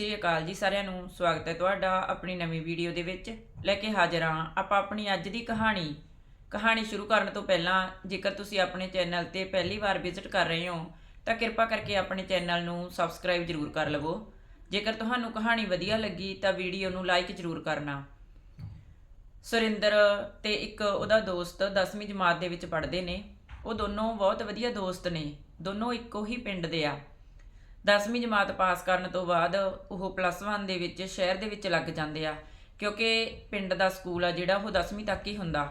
ਸ਼੍ਰੀ ਅਕਾਲ ਜੀ ਸਾਰਿਆਂ ਨੂੰ। ਸਵਾਗਤ ਹੈ ਤੁਹਾਡਾ ਆਪਣੀ ਨਵੀਂ ਵੀਡੀਓ ਦੇ ਵਿੱਚ। ਲੈ ਕੇ ਹਾਜ਼ਰ ਹਾਂ ਆਪਾਂ ਆਪਣੀ ਅੱਜ ਦੀ ਕਹਾਣੀ। ਕਹਾਣੀ ਸ਼ੁਰੂ ਕਰਨ ਤੋਂ ਪਹਿਲਾਂ ਜੇਕਰ ਤੁਸੀਂ ਆਪਣੇ ਚੈਨਲ ਤੇ ਪਹਿਲੀ ਵਾਰ ਵਿਜ਼ਿਟ ਕਰ ਰਹੇ ਹੋ, ਤਾਂ ਕਿਰਪਾ ਕਰਕੇ ਆਪਣੇ ਚੈਨਲ ਨੂੰ ਸਬਸਕ੍ਰਾਈਬ ਜ਼ਰੂਰ ਕਰ ਲਵੋ। ਜੇਕਰ ਤੁਹਾਨੂੰ ਕਹਾਣੀ ਵਧੀਆ ਲੱਗੀ, ਤਾਂ ਵੀਡੀਓ ਨੂੰ ਲਾਈਕ ਜ਼ਰੂਰ ਕਰਨਾ। ਸੁਰਿੰਦਰ ਤੇ ਇੱਕ ਉਹਦਾ ਦੋਸਤ 10ਵੀਂ ਜਮਾਤ ਦੇ ਵਿੱਚ ਪੜ੍ਹਦੇ ਨੇ। ਉਹ ਦੋਨੋਂ ਬਹੁਤ ਵਧੀਆ ਦੋਸਤ ਨੇ। ਦੋਨੋਂ ਇੱਕੋ ਹੀ ਪਿੰਡ ਦੇ ਆ। 10ਵੀਂ ਜਮਾਤ ਪਾਸ ਕਰਨ ਤੋਂ ਬਾਅਦ ਉਹ ਪਲੱਸ 1 ਦੇ ਵਿੱਚ ਸ਼ਹਿਰ ਦੇ ਵਿੱਚ ਲੱਗ ਜਾਂਦੇ ਆ, ਕਿਉਂਕਿ ਪਿੰਡ ਦਾ ਸਕੂਲ ਆ ਜਿਹੜਾ, ਉਹ 10ਵੀਂ ਤੱਕ ਹੀ ਹੁੰਦਾ।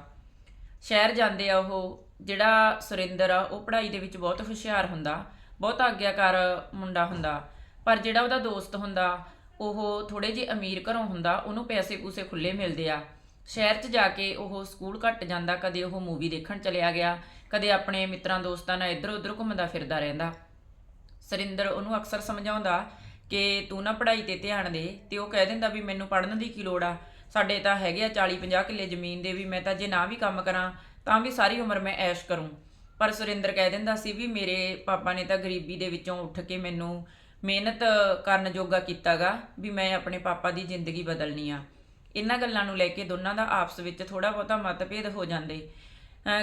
ਸ਼ਹਿਰ ਜਾਂਦੇ ਆ ਉਹ, ਜਿਹੜਾ ਸੁਰਿੰਦਰ ਆ, ਉਹ ਪੜ੍ਹਾਈ ਦੇ ਵਿੱਚ ਬਹੁਤ ਹੁਸ਼ਿਆਰ ਹੁੰਦਾ, ਬਹੁਤ ਆਗਿਆਕਾਰ ਮੁੰਡਾ ਹੁੰਦਾ। ਪਰ ਜਿਹੜਾ ਉਹਦਾ ਦੋਸਤ ਹੁੰਦਾ, ਉਹ ਥੋੜੇ ਜਿਹੇ ਅਮੀਰ ਘਰੋਂ ਹੁੰਦਾ, ਉਹਨੂੰ ਪੈਸੇ ਪੂਸੇ ਖੁੱਲੇ ਮਿਲਦੇ ਆ। ਸ਼ਹਿਰ 'ਚ ਜਾ ਕੇ ਉਹ ਸਕੂਲ ਘੱਟ ਜਾਂਦਾ, ਕਦੇ ਉਹ ਮੂਵੀ ਦੇਖਣ ਚਲਿਆ ਗਿਆ, ਕਦੇ ਆਪਣੇ ਮਿੱਤਰਾਂ ਦੋਸਤਾਂ ਨਾਲ ਇੱਧਰ ਉੱਧਰ ਘੁੰਮਦਾ ਫਿਰਦਾ ਰਹਿੰਦਾ। ਸਰਿੰਦਰ ਉਹਨੂੰ ਅਕਸਰ ਸਮਝਾਉਂਦਾ ਕਿ ਤੂੰ ਨਾ ਪੜ੍ਹਾਈ ਤੇ ਧਿਆਨ ਦੇ ਤੇ ਉਹ ਕਹਿ ਦਿੰਦਾ ਵੀ ਮੈਨੂੰ ਪੜ੍ਹਨ ਦੀ ਕੀ ਲੋੜ ਆ। ਸਾਡੇ ਤਾਂ ਹੈਗੇ ਆ 40 50 ਕਿੱਲੇ ਜ਼ਮੀਨ ਦੇ ਵੀ ਮੈਂ ਤਾਂ ਜੇ ਨਾ ਵੀ ਕੰਮ ਕਰਾਂ ਤਾਂ ਵੀ ਸਾਰੀ ਉਮਰ ਮੈਂ ਐਸ਼ ਕਰੂੰ। ਪਰ ਸੁਰਿੰਦਰ ਕਹਿ ਦਿੰਦਾ ਸੀ ਵੀ ਮੇਰੇ ਪਾਪਾ ਨੇ ਤਾਂ ਗਰੀਬੀ ਦੇ ਵਿੱਚੋਂ ਉੱਠ ਕੇ ਮੈਨੂੰ ਮਿਹਨਤ ਕਰਨ ਜੋਗਾ ਕੀਤਾਗਾ ਵੀ ਮੈਂ ਆਪਣੇ ਪਾਪਾ ਦੀ ਜ਼ਿੰਦਗੀ ਬਦਲਣੀ ਆ। ਇਹਨਾਂ ਗੱਲਾਂ ਨੂੰ ਲੈ ਕੇ ਦੋਨਾਂ ਦਾ ਆਪਸ ਵਿੱਚ ਥੋੜਾ ਬਹੁਤਾ ਮਤਭੇਦ ਹੋ ਜਾਂਦੇ।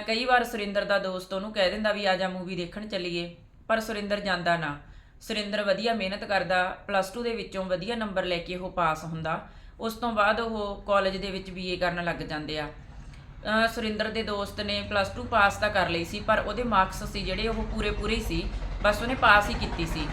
ਕਈ ਵਾਰ ਸੁਰਿੰਦਰ ਦਾ ਦੋਸਤ ਉਹਨੂੰ ਕਹਿ ਦਿੰਦਾ ਵੀ ਆ ਜਾ ਮੂਵੀ ਦੇਖਣ ਚੱਲੀਏ। ਪਰ ਸੁਰਿੰਦਰ ਜਾਂਦਾ ਨਾ। ਸੁਰਿੰਦਰ ਵਧੀਆ ਮਿਹਨਤ ਕਰਦਾ ਪਲੱਸ 2 ਦੇ ਵਿੱਚੋਂ ਵਧੀਆ ਨੰਬਰ ਲੈ ਕੇ ਉਹ ਪਾਸ ਹੁੰਦਾ। ਉਸ ਤੋਂ ਬਾਅਦ ਉਹ ਕਾਲਜ ਦੇ ਵਿੱਚ ਬੀਏ ਕਰਨ ਲੱਗ ਜਾਂਦੇ ਆ। ਸੁਰਿੰਦਰ ਦੇ ਦੋਸਤ ਨੇ ਪਲੱਸ 2 ਪਾਸ ਤਾਂ ਕਰ ਲਈ ਸੀ, ਪਰ ਉਹਦੇ ਮਾਰਕਸ ਸੀ ਜਿਹੜੇ ਉਹ ਪੂਰੇ ਪੂਰੇ ਹੀ ਸੀ, ਬਸ ਉਹਨੇ ਪਾਸ ਹੀ ਕੀਤੀ ਸੀ।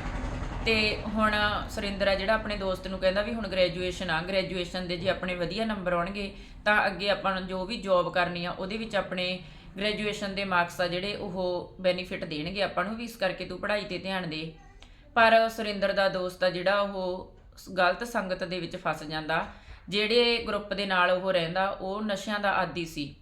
ਤੇ ਹੁਣ ਸੁਰਿੰਦਰ ਆ ਜਿਹੜਾ ਆਪਣੇ ਦੋਸਤ ਨੂੰ ਕਹਿੰਦਾ ਵੀ ਹੁਣ ਗ੍ਰੈਜੂਏਸ਼ਨ ਆ ਗ੍ਰੈਜੂਏਸ਼ਨ ਦੇ ਜੇ ਆਪਣੇ ਵਧੀਆ ਨੰਬਰ ਆਉਣਗੇ, ਤਾਂ ਅੱਗੇ ਆਪਾਂ ਜੋ ਵੀ ਜੌਬ ਕਰਨੀ ਆ, ਉਹਦੇ ਵਿੱਚ ਆਪਣੇ ਗ੍ਰੈਜੂਏਸ਼ਨ ਦੇ ਮਾਰਕਸ ਆ ਜਿਹੜੇ ਉਹ ਬੈਨੀਫਿਟ ਦੇਣਗੇ ਆਪਾਂ ਨੂੰ ਵੀ, ਇਸ ਕਰਕੇ ਤੂੰ ਪੜ੍ਹਾਈ ਤੇ ਧਿਆਨ ਦੇ। ਪਰ ਸੁਰਿੰਦਰ ਦਾ ਦੋਸਤ ਆ ਜਿਹੜਾ ਉਹ ਗਲਤ ਸੰਗਤ ਦੇ ਵਿੱਚ ਫਸ ਜਾਂਦਾ। ਜਿਹੜੇ ਗਰੁੱਪ ਦੇ ਨਾਲ ਉਹ ਰਹਿੰਦਾ, ਉਹ ਨਸ਼ਿਆਂ ਦਾ ਆਦੀ ਸੀ।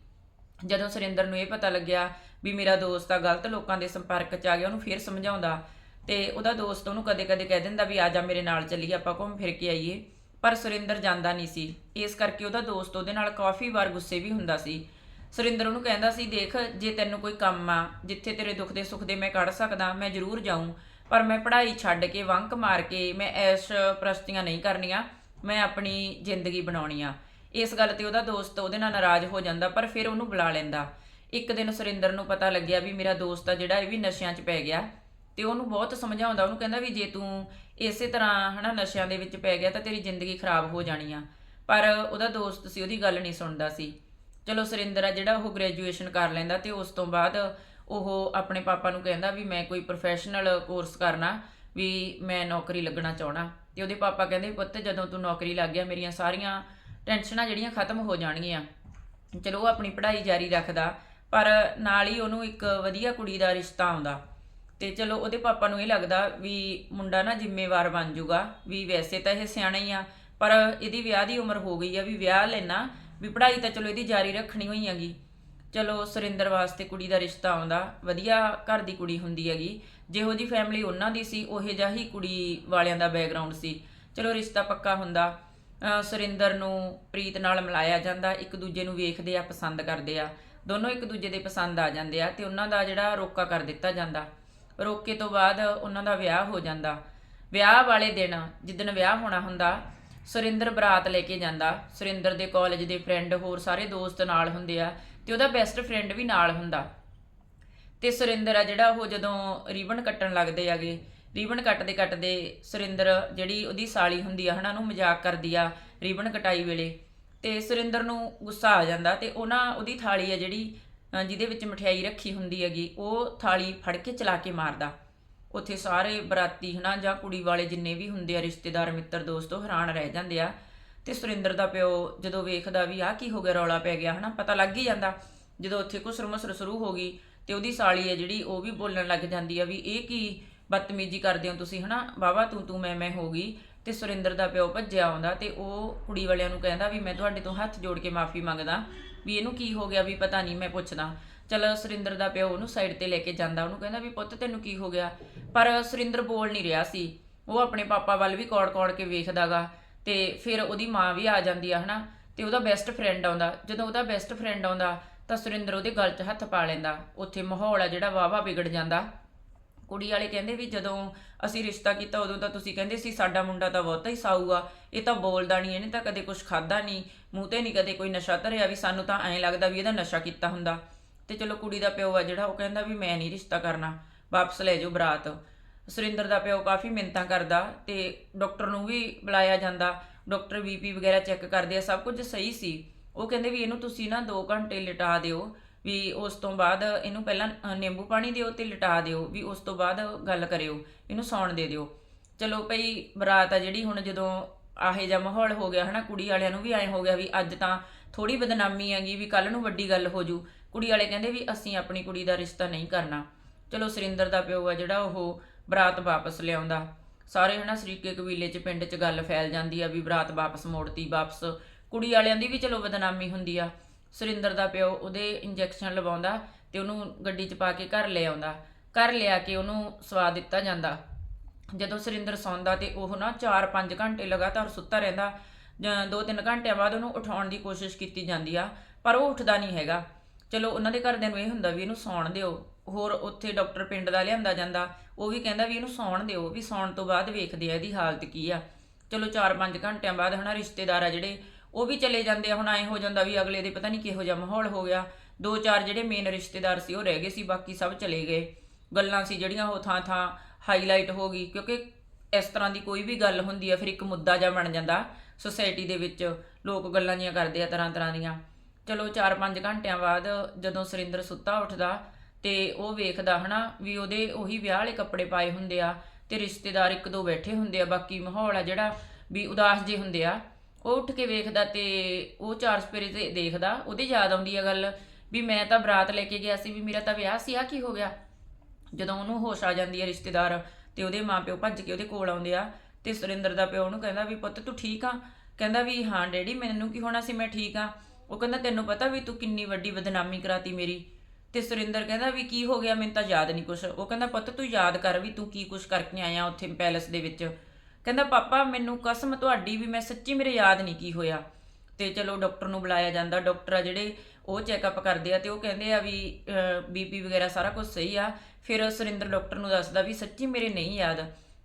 ਜਦੋਂ ਸੁਰਿੰਦਰ ਨੂੰ ਇਹ ਪਤਾ ਲੱਗਿਆ ਵੀ ਮੇਰਾ ਦੋਸਤ ਆ, ਗਲਤ ਲੋਕਾਂ ਦੇ ਸੰਪਰਕ 'ਚ ਆ ਗਿਆ, ਉਹਨੂੰ ਫਿਰ ਸਮਝਾਉਂਦਾ। ਤੇ ਉਹਦਾ ਦੋਸਤ ਉਹਨੂੰ ਕਦੇ-ਕਦੇ ਕਹਿ ਦਿੰਦਾ ਵੀ ਆ ਜਾ ਮੇਰੇ ਨਾਲ ਚੱਲੀਏ, ਆਪਾਂ ਘੁੰਮ ਫਿਰ ਕੇ ਆਈਏ। ਪਰ ਸੁਰਿੰਦਰ ਜਾਂਦਾ ਨਹੀਂ ਸੀ। ਇਸ ਕਰਕੇ ਉਹਦਾ ਦੋਸਤ ਉਹਦੇ ਨਾਲ ਕਾਫੀ ਵਾਰ ਗੁੱਸੇ ਵੀ ਹੁੰਦਾ ਸੀ। ਸੁਰਿੰਦਰ ਉਹਨੂੰ ਕਹਿੰਦਾ ਸੀ, ਦੇਖ, ਜੇ ਤੈਨੂੰ ਕੋਈ ਕੰਮ ਆ, ਜਿੱਥੇ ਤੇਰੇ ਦੁੱਖ ਦੇ ਸੁੱਖ ਦੇ ਮੈਂ ਕੱਢ ਸਕਦਾ, ਮੈਂ ਜ਼ਰੂਰ ਜਾਊਂ, ਪਰ ਮੈਂ ਪੜ੍ਹਾਈ ਛੱਡ ਕੇ ਵੰਕ ਮਾਰ ਕੇ ਮੈਂ ਐਸ਼ ਪ੍ਰਸਤੀਆਂ ਨਹੀਂ ਕਰਨੀਆਂ, ਮੈਂ ਆਪਣੀ ਜ਼ਿੰਦਗੀ ਬਣਾਉਣੀ ਆ। ਇਸ ਗੱਲ ਤੇ ਉਹਦਾ ਦੋਸਤ ਉਹਦੇ ਨਾਲ ਨਾਰਾਜ਼ ਹੋ ਜਾਂਦਾ, ਪਰ ਫਿਰ ਉਹਨੂੰ ਬੁਲਾ ਲੈਂਦਾ। ਇੱਕ ਦਿਨ ਸੁਰਿੰਦਰ ਨੂੰ ਪਤਾ ਲੱਗਿਆ ਵੀ ਮੇਰਾ ਦੋਸਤ ਆ ਜਿਹੜਾ, ਇਹ ਵੀ ਨਸ਼ਿਆਂ 'ਚ ਪੈ ਗਿਆ। ਤੇ ਉਹਨੂੰ ਬਹੁਤ ਸਮਝਾਉਂਦਾ, ਉਹਨੂੰ ਕਹਿੰਦਾ ਵੀ ਜੇ ਤੂੰ ਇਸੇ ਤਰ੍ਹਾਂ, ਹਨਾ, ਨਸ਼ਿਆਂ ਦੇ ਵਿੱਚ ਪੈ ਗਿਆ ਤਾਂ ਤੇਰੀ ਜ਼ਿੰਦਗੀ ਖਰਾਬ ਹੋ ਜਾਣੀ ਆ। ਪਰ ਉਹਦਾ ਦੋਸਤ ਸੀ, ਉਹਦੀ ਗੱਲ ਨਹੀਂ ਸੁਣਦਾ ਸੀ। ਚਲੋ ਸੁਰਿੰਦਰ ਆ, ਜਿਹੜਾ ਉਹ ਗ੍ਰੈਜੂਏਸ਼ਨ ਕਰ ਲੈਂਦਾ ਤੇ ਉਸ ਤੋਂ ਬਾਅਦ ਉਹ ਆਪਣੇ ਪਾਪਾ ਨੂੰ ਕਹਿੰਦਾ ਵੀ ਮੈਂ ਕੋਈ ਪ੍ਰੋਫੈਸ਼ਨਲ ਕੋਰਸ ਕਰਨਾ, ਵੀ ਮੈਂ ਨੌਕਰੀ ਲੱਗਣਾ ਚਾਹਣਾ ਤੇ ਉਹਦੇ ਪਾਪਾ ਕਹਿੰਦੇ, ਪੁੱਤ, ਜਦੋਂ ਤੂੰ ਨੌਕਰੀ ਲੱਗ ਗਿਆ, ਮੇਰੀਆਂ ਸਾਰੀਆਂ ਟੈਨਸ਼ਨਾਂ ਜਿਹੜੀਆਂ ਖਤਮ ਹੋ ਜਾਣਗੀਆਂ। ਚਲੋ, ਉਹ ਆਪਣੀ ਪੜ੍ਹਾਈ ਜਾਰੀ ਰੱਖਦਾ, ਪਰ ਨਾਲ ਹੀ ਉਹਨੂੰ ਇੱਕ ਵਧੀਆ ਕੁੜੀ ਦਾ ਰਿਸ਼ਤਾ ਆਉਂਦਾ। ਤੇ ਚਲੋ, ਉਹਦੇ ਪਾਪਾ ਨੂੰ ਇਹ ਲੱਗਦਾ ਵੀ ਮੁੰਡਾ ਨਾ ਜ਼ਿੰਮੇਵਾਰ ਬਣ ਜਾਊਗਾ ਵੀ ਵੈਸੇ ਤਾਂ ਇਹ ਸਿਆਣਾ ਹੀ ਆ, ਪਰ ਇਹਦੀ ਵਿਆਹ ਦੀ ਉਮਰ ਹੋ ਗਈ ਆ, ਵੀ ਵਿਆਹ ਲੈਣਾ ਵੀ ਪੜ੍ਹਾਈ ਤਾਂ ਚਲੋ ਇਹਦੀ ਜਾਰੀ ਰੱਖਣੀ ਹੋਈ ਹੈਗੀ। ਚਲੋ ਸੁਰਿੰਦਰ ਵਾਸਤੇ ਕੁੜੀ ਦਾ ਰਿਸ਼ਤਾ ਆਉਂਦਾ, ਵਧੀਆ ਘਰ ਦੀ ਕੁੜੀ ਹੁੰਦੀ ਹੈਗੀ। ਜਿਹੋ ਜੀ ਫੈਮਿਲੀ ਉਹਨਾਂ ਦੀ ਸੀ, ਉਹੇ ਜਿਹਾ ਹੀ ਕੁੜੀ ਵਾਲਿਆਂ ਦਾ ਬੈਕਗ੍ਰਾਉਂਡ ਸੀ। ਚਲੋ ਰਿਸ਼ਤਾ ਪੱਕਾ ਹੁੰਦਾ। ਸੁਰਿੰਦਰ ਨੂੰ ਪ੍ਰੀਤ ਨਾਲ ਮਿਲਾਇਆ ਜਾਂਦਾ, ਇੱਕ ਦੂਜੇ ਨੂੰ ਵੇਖਦੇ ਆ, ਪਸੰਦ ਕਰਦੇ ਆ। ਦੋਨੋਂ ਇੱਕ ਦੂਜੇ ਦੇ ਪਸੰਦ ਆ ਜਾਂਦੇ ਆ ਤੇ ਉਹਨਾਂ ਦਾ ਜਿਹੜਾ ਰੋਕਾ ਕਰ ਦਿੱਤਾ ਜਾਂਦਾ। ਰੋਕੇ ਤੋਂ ਬਾਅਦ ਉਹਨਾਂ ਦਾ ਵਿਆਹ ਹੋ ਜਾਂਦਾ। ਵਿਆਹ ਵਾਲੇ ਦਿਨ, ਜਿੱਦਣ ਵਿਆਹ ਹੋਣਾ ਹੁੰਦਾ ਸੁਰਿੰਦਰ ਬਰਾਤ ਲੈ ਕੇ ਜਾਂਦਾ। ਸੁਰਿੰਦਰ ਦੇ ਕਾਲਜ ਦੇ ਫਰੈਂਡ ਹੋਰ ਸਾਰੇ ਦੋਸਤ ਨਾਲ ਹੁੰਦੇ ਆ ਤੇ ਉਹਦਾ ਬੈਸਟ ਫਰੈਂਡ ਵੀ ਨਾਲ ਹੁੰਦਾ। ਤੇ ਸੁਰਿੰਦਰ ਆ ਜਿਹੜਾ ਉਹ ਜਦੋਂ ਰੀਬਨ ਕੱਟਣ ਲੱਗਦੇ ਆਗੇ, ਰੀਬਨ ਕੱਟਦੇ ਕੱਟਦੇ ਸੁਰਿੰਦਰ ਜਿਹੜੀ ਉਹਦੀ ਸਾਲੀ ਹੁੰਦੀ ਆ ਹਨਾ, ਉਹਨੂੰ ਮਜ਼ਾਕ ਕਰਦੀ ਆ ਰੀਬਨ ਕਟਾਈ ਵੇਲੇ। ਤੇ ਸੁਰਿੰਦਰ ਨੂੰ ਗੁੱਸਾ ਆ ਜਾਂਦਾ ਤੇ ਉਹਨਾਂ ਉਹਦੀ ਥਾਲੀ ਆ ਜਿਹੜੀ ਜਿਹਦੇ ਵਿੱਚ ਮਠਿਆਈ ਰੱਖੀ ਹੁੰਦੀ ਹੈਗੀ, ਉਹ ਥਾਲੀ ਫੜ ਕੇ ਚਲਾ ਕੇ ਮਾਰਦਾ। ਉੱਥੇ ਸਾਰੇ ਬਰਾਤੀ ਹਨਾ ਜਾਂ ਕੁੜੀ ਵਾਲੇ ਜਿੰਨੇ ਵੀ ਹੁੰਦੇ ਆ, ਰਿਸ਼ਤੇਦਾਰ, ਮਿੱਤਰ, ਦੋਸਤ, ਉਹ ਹੈਰਾਨ ਰਹਿ ਜਾਂਦੇ ਆ। ਤੇ ਸੁਰਿੰਦਰ ਦਾ ਪਿਓ ਜਦੋਂ ਵੇਖਦਾ ਵੀ ਆਹ ਕੀ ਹੋ ਗਿਆ, ਰੌਲਾ ਪੈ ਗਿਆ ਹਨਾ, ਪਤਾ ਲੱਗ ਹੀ ਜਾਂਦਾ। ਜਦੋਂ ਉੱਥੇ ਕੁਸਰਮਸਰ ਸ਼ੁਰੂ ਹੋ ਗਈ ਤੇ ਉਹਦੀ ਸਾਲੀ ਹੈ ਜਿਹੜੀ, ਉਹ ਵੀ ਬੋਲਣ ਲੱਗ ਜਾਂਦੀ ਆ ਵੀ ਇਹ ਕੀ ਬਦਤਮੀਜ਼ੀ ਕਰਦੇ ਹੋ ਤੁਸੀਂ ਹਨਾ ਬਾਬਾ ਤੂੰ ਤੂੰ, ਮੈਂ ਮੈਂ ਹੋ ਗਈ। ਤੇ ਸੁਰਿੰਦਰ ਦਾ ਪਿਓ ਭੱਜਿਆ ਆਉਂਦਾ ਤੇ ਉਹ ਕੁੜੀ ਵਾਲਿਆਂ ਨੂੰ ਕਹਿੰਦਾ ਵੀ ਮੈਂ ਤੁਹਾਡੇ ਤੋਂ ਹੱਥ ਜੋੜ ਕੇ ਮਾਫੀ ਮੰਗਦਾ ਵੀ ਇਹਨੂੰ ਕੀ ਹੋ ਗਿਆ ਵੀ ਪਤਾ ਨਹੀਂ, ਮੈਂ ਪੁੱਛਦਾ। ਚਲ ਸੁਰਿੰਦਰ ਦਾ ਪਿਓ ਉਹਨੂੰ ਸਾਈਡ ਤੇ ਲੈ ਕੇ ਜਾਂਦਾ, ਉਹਨੂੰ ਕਹਿੰਦਾ ਵੀ ਪੁੱਤ ਤੈਨੂੰ ਕੀ ਹੋ ਗਿਆ? ਪਰ ਸੁਰਿੰਦਰ ਬੋਲ ਨਹੀਂ ਰਿਹਾ ਸੀ। ਉਹ ਆਪਣੇ ਪਾਪਾ ਵੱਲ ਵੀ ਕੌੜ-ਕੌੜ ਕੇ ਵੇਖਦਾਗਾ ਤੇ ਫਿਰ ਉਹਦੀ ਮਾਂ ਵੀ ਆ ਜਾਂਦੀ ਆ, ਹਨਾ? ਤੇ ਉਹਦਾ ਬੈਸਟ ਫਰੈਂਡ ਆਉਂਦਾ। ਜਦੋਂ ਉਹਦਾ ਬੈਸਟ ਫਰੈਂਡ ਆਉਂਦਾ, ਤਾਂ ਸੁਰਿੰਦਰ ਉਹਦੇ ਗਲ 'ਚ ਹੱਥ ਪਾ ਲੈਂਦਾ। ਉੱਥੇ ਮਾਹੌਲ ਆ ਜਿਹੜਾ ਵਾਵਾ ਵਿਗੜ ਜਾਂਦਾ। ਕੁੜੀ ਵਾਲੇ ਕਹਿੰਦੇ ਵੀ ਜਦੋਂ ਅਸੀਂ ਰਿਸ਼ਤਾ ਕੀਤਾ, ਉਦੋਂ ਤਾਂ ਤੁਸੀਂ ਕਹਿੰਦੇ ਸੀ, ਸਾਡਾ ਮੁੰਡਾ ਤਾਂ ਬਹੁਤਾ ਹੀ ਸਾਊ ਆ। ਇਹ ਤਾਂ ਬੋਲਦਾ ਨਹੀਂ, ਇਹਨੇ ਤਾਂ ਕਦੇ ਕੁਝ ਖਾਦਾ ਨਹੀਂ। ਮੂੰਹ ਤੇ ਨਹੀਂ ਕਦੇ ਕੋਈ ਨਸ਼ਾ ਧਰਿਆ ਵੀ ਸਾਨੂੰ ਤਾਂ ਐਂ ਲੱਗਦਾ ਵੀ ਇਹਦਾ ਨਸ਼ਾ ਕੀਤਾ ਹੁੰਦਾ। ਤੇ ਚਲੋ ਕੁੜੀ ਦਾ ਪਿਓ ਆ ਜਿਹੜਾ, ਉਹ ਕਹਿੰਦਾ ਵੀ ਮੈਂ ਨਹੀਂ ਰਿਸ਼ਤਾ ਕਰਨਾ, ਵਾਪਸ ਲੈ ਜਾਓ ਬਰਾਤ। ਸੁਰਿੰਦਰ ਦਾ ਪਿਓ ਕਾਫੀ ਮਿੰਤਾਂ ਕਰਦਾ ਤੇ ਡਾਕਟਰ ਨੂੰ ਵੀ ਬੁਲਾਇਆ ਜਾਂਦਾ। ਡਾਕਟਰ ਬੀਪੀ ਵਗੈਰਾ ਚੈੱਕ ਕਰਦੇ ਆ, ਸਭ ਕੁਝ ਸਹੀ ਸੀ। ਉਹ ਕਹਿੰਦੇ ਵੀ ਇਹਨੂੰ ਤੁਸੀਂ ਨਾ 2 ਘੰਟੇ ਲਿਟਾ ਦਿਓ, ਵੀ ਉਸ ਤੋਂ ਬਾਅਦ ਇਹਨੂੰ ਪਹਿਲਾਂ ਨਿੰਬੂ ਪਾਣੀ ਦਿਓ ਤੇ ਲਿਟਾ ਦਿਓ, ਵੀ ਉਸ ਤੋਂ ਬਾਅਦ ਗੱਲ ਕਰਿਓ, ਇਹਨੂੰ ਸੌਣ ਦੇ ਦਿਓ। ਚਲੋ ਭਈ, ਬਰਾਤ ਆ ਜਿਹੜੀ ਹੁਣ ਜਦੋਂ ਆਹੇ ਜਿਹਾ ਮਾਹੌਲ ਹੋ ਗਿਆ, ਹਨਾ, ਕੁੜੀ ਵਾਲਿਆਂ ਨੂੰ ਵੀ ਐਂ ਹੋ ਗਿਆ ਵੀ ਅੱਜ ਤਾਂ ਥੋੜੀ ਬਦਨਾਮੀ ਹੈਗੀ ਵੀ ਕੱਲ ਨੂੰ ਵੱਡੀ ਗੱਲ ਹੋ ਜੂ। ਕੁੜੀ ਵਾਲੇ ਕਹਿੰਦੇ ਵੀ ਅਸੀਂ ਆਪਣੀ ਕੁੜੀ ਦਾ ਰਿਸ਼ਤਾ ਨਹੀਂ ਕਰਨਾ। ਚਲੋ ਸੁਰਿੰਦਰ ਦਾ ਪਿਓ ਆ ਜਿਹੜਾ, ਉਹ ਬਰਾਤ ਵਾਪਸ ਲਿਆਉਂਦਾ। ਸਾਰੇ ਹਨਾ ਸਰੀਕੇ ਕਬੀਲੇ 'ਚ ਪਿੰਡ 'ਚ ਗੱਲ ਫੈਲ ਜਾਂਦੀ ਆ ਵੀ ਬਰਾਤ ਵਾਪਸ ਮੋੜਤੀ, ਵਾਪਸ। ਕੁੜੀ ਵਾਲਿਆਂ ਦੀ ਵੀ ਚਲੋ ਬਦਨਾਮੀ ਹੁੰਦੀ ਆ। ਸੁਰਿੰਦਰ ਦਾ ਪਿਓ ਉਹਦੇ ਇੰਜੈਕਸ਼ਨ ਲਵਾਉਂਦਾ ਤੇ ਉਹਨੂੰ ਗੱਡੀ 'ਚ ਪਾ ਕੇ ਘਰ ਲੈ ਆਉਂਦਾ। ਘਰ ਲਿਆ ਕੇ ਉਹਨੂੰ ਸਵਾ ਦਿੱਤਾ ਜਾਂਦਾ। ਜਦੋਂ ਸੁਰਿੰਦਰ ਸੌਂਦਾ ਤੇ ਉਹ ਨਾ 4-5 ਘੰਟੇ ਲਗਾਤਾਰ ਸੁੱਤਾ ਰਹਿੰਦਾ 2-3 ਘੰਟਿਆਂ ਬਾਅਦ ਉਹਨੂੰ ਉਠਾਉਣ ਦੀ ਕੋਸ਼ਿਸ਼ ਕੀਤੀ ਜਾਂਦੀ ਆ, ਪਰ ਉਹ ਉੱਠਦਾ ਨਹੀਂ ਹੈਗਾ। ਚਲੋ, ਉਹਨਾਂ ਦੇ ਘਰਦਿਆਂ ਨੂੰ ਇਹ ਹੁੰਦਾ ਵੀ ਇਹਨੂੰ ਸੌਣ ਦਿਓ। ਹੋਰ ਉੱਥੇ ਡਾਕਟਰ ਪਿੰਡ ਦਾ ਲਿਆਂਦਾ ਜਾਂਦਾ, ਉਹ ਵੀ ਕਹਿੰਦਾ ਵੀ ਇਹਨੂੰ ਸੌਣ ਦਿਓ, ਵੀ ਸੌਣ ਤੋਂ ਬਾਅਦ ਵੇਖਦੇ ਆ ਇਹਦੀ ਹਾਲਤ ਕੀ ਆ। ਚਲੋ 4-5 ਘੰਟਿਆਂ ਬਾਅਦ ਹਨਾ ਰਿਸ਼ਤੇਦਾਰ ਆ ਜਿਹੜੇ, ਉਹ ਵੀ ਚਲੇ ਜਾਂਦੇ ਆ। ਹੁਣ ਐ ਹੋ ਜਾਂਦਾ ਵੀ ਅਗਲੇ ਦੇ ਪਤਾ ਨਹੀਂ ਕਿਹੋ ਜਿਹਾ ਮਾਹੌਲ ਹੋ ਗਿਆ। ਦੋ ਚਾਰ ਜਿਹੜੇ ਮੇਨ ਰਿਸ਼ਤੇਦਾਰ ਸੀ, ਉਹ ਰਹਿ ਗਏ ਸੀ, ਬਾਕੀ ਸਭ ਚਲੇ ਗਏ। ਗੱਲਾਂ ਸੀ ਜਿਹੜੀਆਂ ਉਹ ਥਾਂ ਥਾਂ ਹਾਈਲਾਈਟ ਹੋ ਗਈ, ਕਿਉਂਕਿ ਇਸ ਤਰ੍ਹਾਂ ਦੀ ਕੋਈ ਵੀ ਗੱਲ ਹੁੰਦੀ ਆ, ਫਿਰ ਇੱਕ ਮੁੱਦਾ ਜਿਹਾ ਬਣ ਜਾਂਦਾ। ਸੋਸਾਇਟੀ ਦੇ ਵਿੱਚ ਲੋਕ ਗੱਲਾਂ ਜੀਆਂ ਕਰਦੇ ਆ ਤਰ੍ਹਾਂ ਤਰ੍ਹਾਂ ਦੀਆਂ। ਚਲੋ 4-5 ਘੰਟਿਆਂ ਬਾਅਦ ਜਦੋਂ ਸੁਰਿੰਦਰ ਸੁੱਤਾ ਉੱਠਦਾ ਤੇ ਉਹ ਵੇਖਦਾ ਹਨਾ ਵੀ ਉਹਦੇ ਉਹੀ ਵਿਆਹ ਵਾਲੇ ਕੱਪੜੇ ਪਾਏ ਹੁੰਦੇ ਆ ਤੇ ਰਿਸ਼ਤੇਦਾਰ ਇੱਕ ਦੋ ਬੈਠੇ ਹੁੰਦੇ ਆ, ਬਾਕੀ ਮਾਹੌਲ ਆ ਜਿਹੜਾ ਵੀ ਉਦਾਸ ਜੇ ਹੁੰਦੇ ਆ। ਉਹ ਉੱਠ ਕੇ ਵੇਖਦਾ ਤੇ ਉਹ ਚਾਰ ਸਪੇਰੇ ਤੇ ਦੇਖਦਾ, ਉਹਦੇ ਯਾਦ ਆਉਂਦੀ ਆ ਗੱਲ ਵੀ ਮੈਂ ਤਾਂ ਬਰਾਤ ਲੈ ਕੇ ਗਿਆ ਸੀ ਵੀ ਮੇਰਾ ਤਾਂ ਵਿਆਹ ਸੀ ਆ ਕੀ ਹੋ ਗਿਆ? ਜਦੋਂ ਉਹਨੂੰ ਹੋਸ਼ ਆ ਜਾਂਦੀ ਹੈ ਰਿਸ਼ਤੇਦਾਰ ਤੇ ਉਹਦੇ ਮਾਪਿਓ ਭੱਜ ਕੇ ਉਹਦੇ ਕੋਲ ਆਉਂਦੇ ਆ ਤੇ ਸੁਰਿੰਦਰ ਦਾ ਪਿਓ ਉਹਨੂੰ ਕਹਿੰਦਾ ਵੀ ਪੁੱਤ ਤੂੰ ਠੀਕ ਆ? ਕਹਿੰਦਾ ਵੀ ਹਾਂ ਡੈਡੀ, ਮੈਨੂੰ ਕੀ ਹੋਣਾ ਸੀ? ਮੈਂ ਠੀਕ ਆ। ਉਹ ਕਹਿੰਦਾ ਤੈਨੂੰ ਪਤਾ ਵੀ ਤੂੰ ਕਿੰਨੀ ਵੱਡੀ ਬਦਨਾਮੀ ਕਰਾਤੀ ਮੇਰੀ। ਤੇ ਸੁਰਿੰਦਰ ਕਹਿੰਦਾ ਵੀ ਕੀ ਹੋ ਗਿਆ? ਮੈਨੂੰ ਤਾਂ ਯਾਦ ਨਹੀਂ ਕੁਛ। ਉਹ ਕਹਿੰਦਾ ਪੁੱਤ ਤੂੰ ਯਾਦ ਕਰ ਵੀ ਤੂੰ ਕੀ ਕੁਛ ਕਰਕੇ ਆਇਆ ਉੱਥੇ ਪੈਲਸ ਦੇ ਵਿੱਚ। ਕਹਿੰਦਾ ਪਾਪਾ, ਮੈਨੂੰ ਕਸਮ ਤੁਹਾਡੀ ਵੀ ਮੈਂ ਸੱਚੀ ਮੇਰੇ ਯਾਦ ਨਹੀਂ ਕੀ ਹੋਇਆ। ਤੇ ਚਲੋ ਡਾਕਟਰ ਨੂੰ ਬੁਲਾਇਆ ਜਾਂਦਾ। ਡਾਕਟਰ ਆ ਜਿਹੜੇ, ਉਹ ਚੈੱਕਅਪ ਕਰਦੇ ਆ ਤੇ ਉਹ ਕਹਿੰਦੇ ਆ ਵੀ ਬੀਪੀ ਵਗੈਰਾ ਸਾਰਾ ਕੁਝ ਸਹੀ ਆ। ਫਿਰ ਸੁਰਿੰਦਰ ਡਾਕਟਰ ਨੂੰ ਦੱਸਦਾ ਵੀ ਸੱਚੀ ਮੇਰੇ ਨਹੀਂ ਯਾਦ।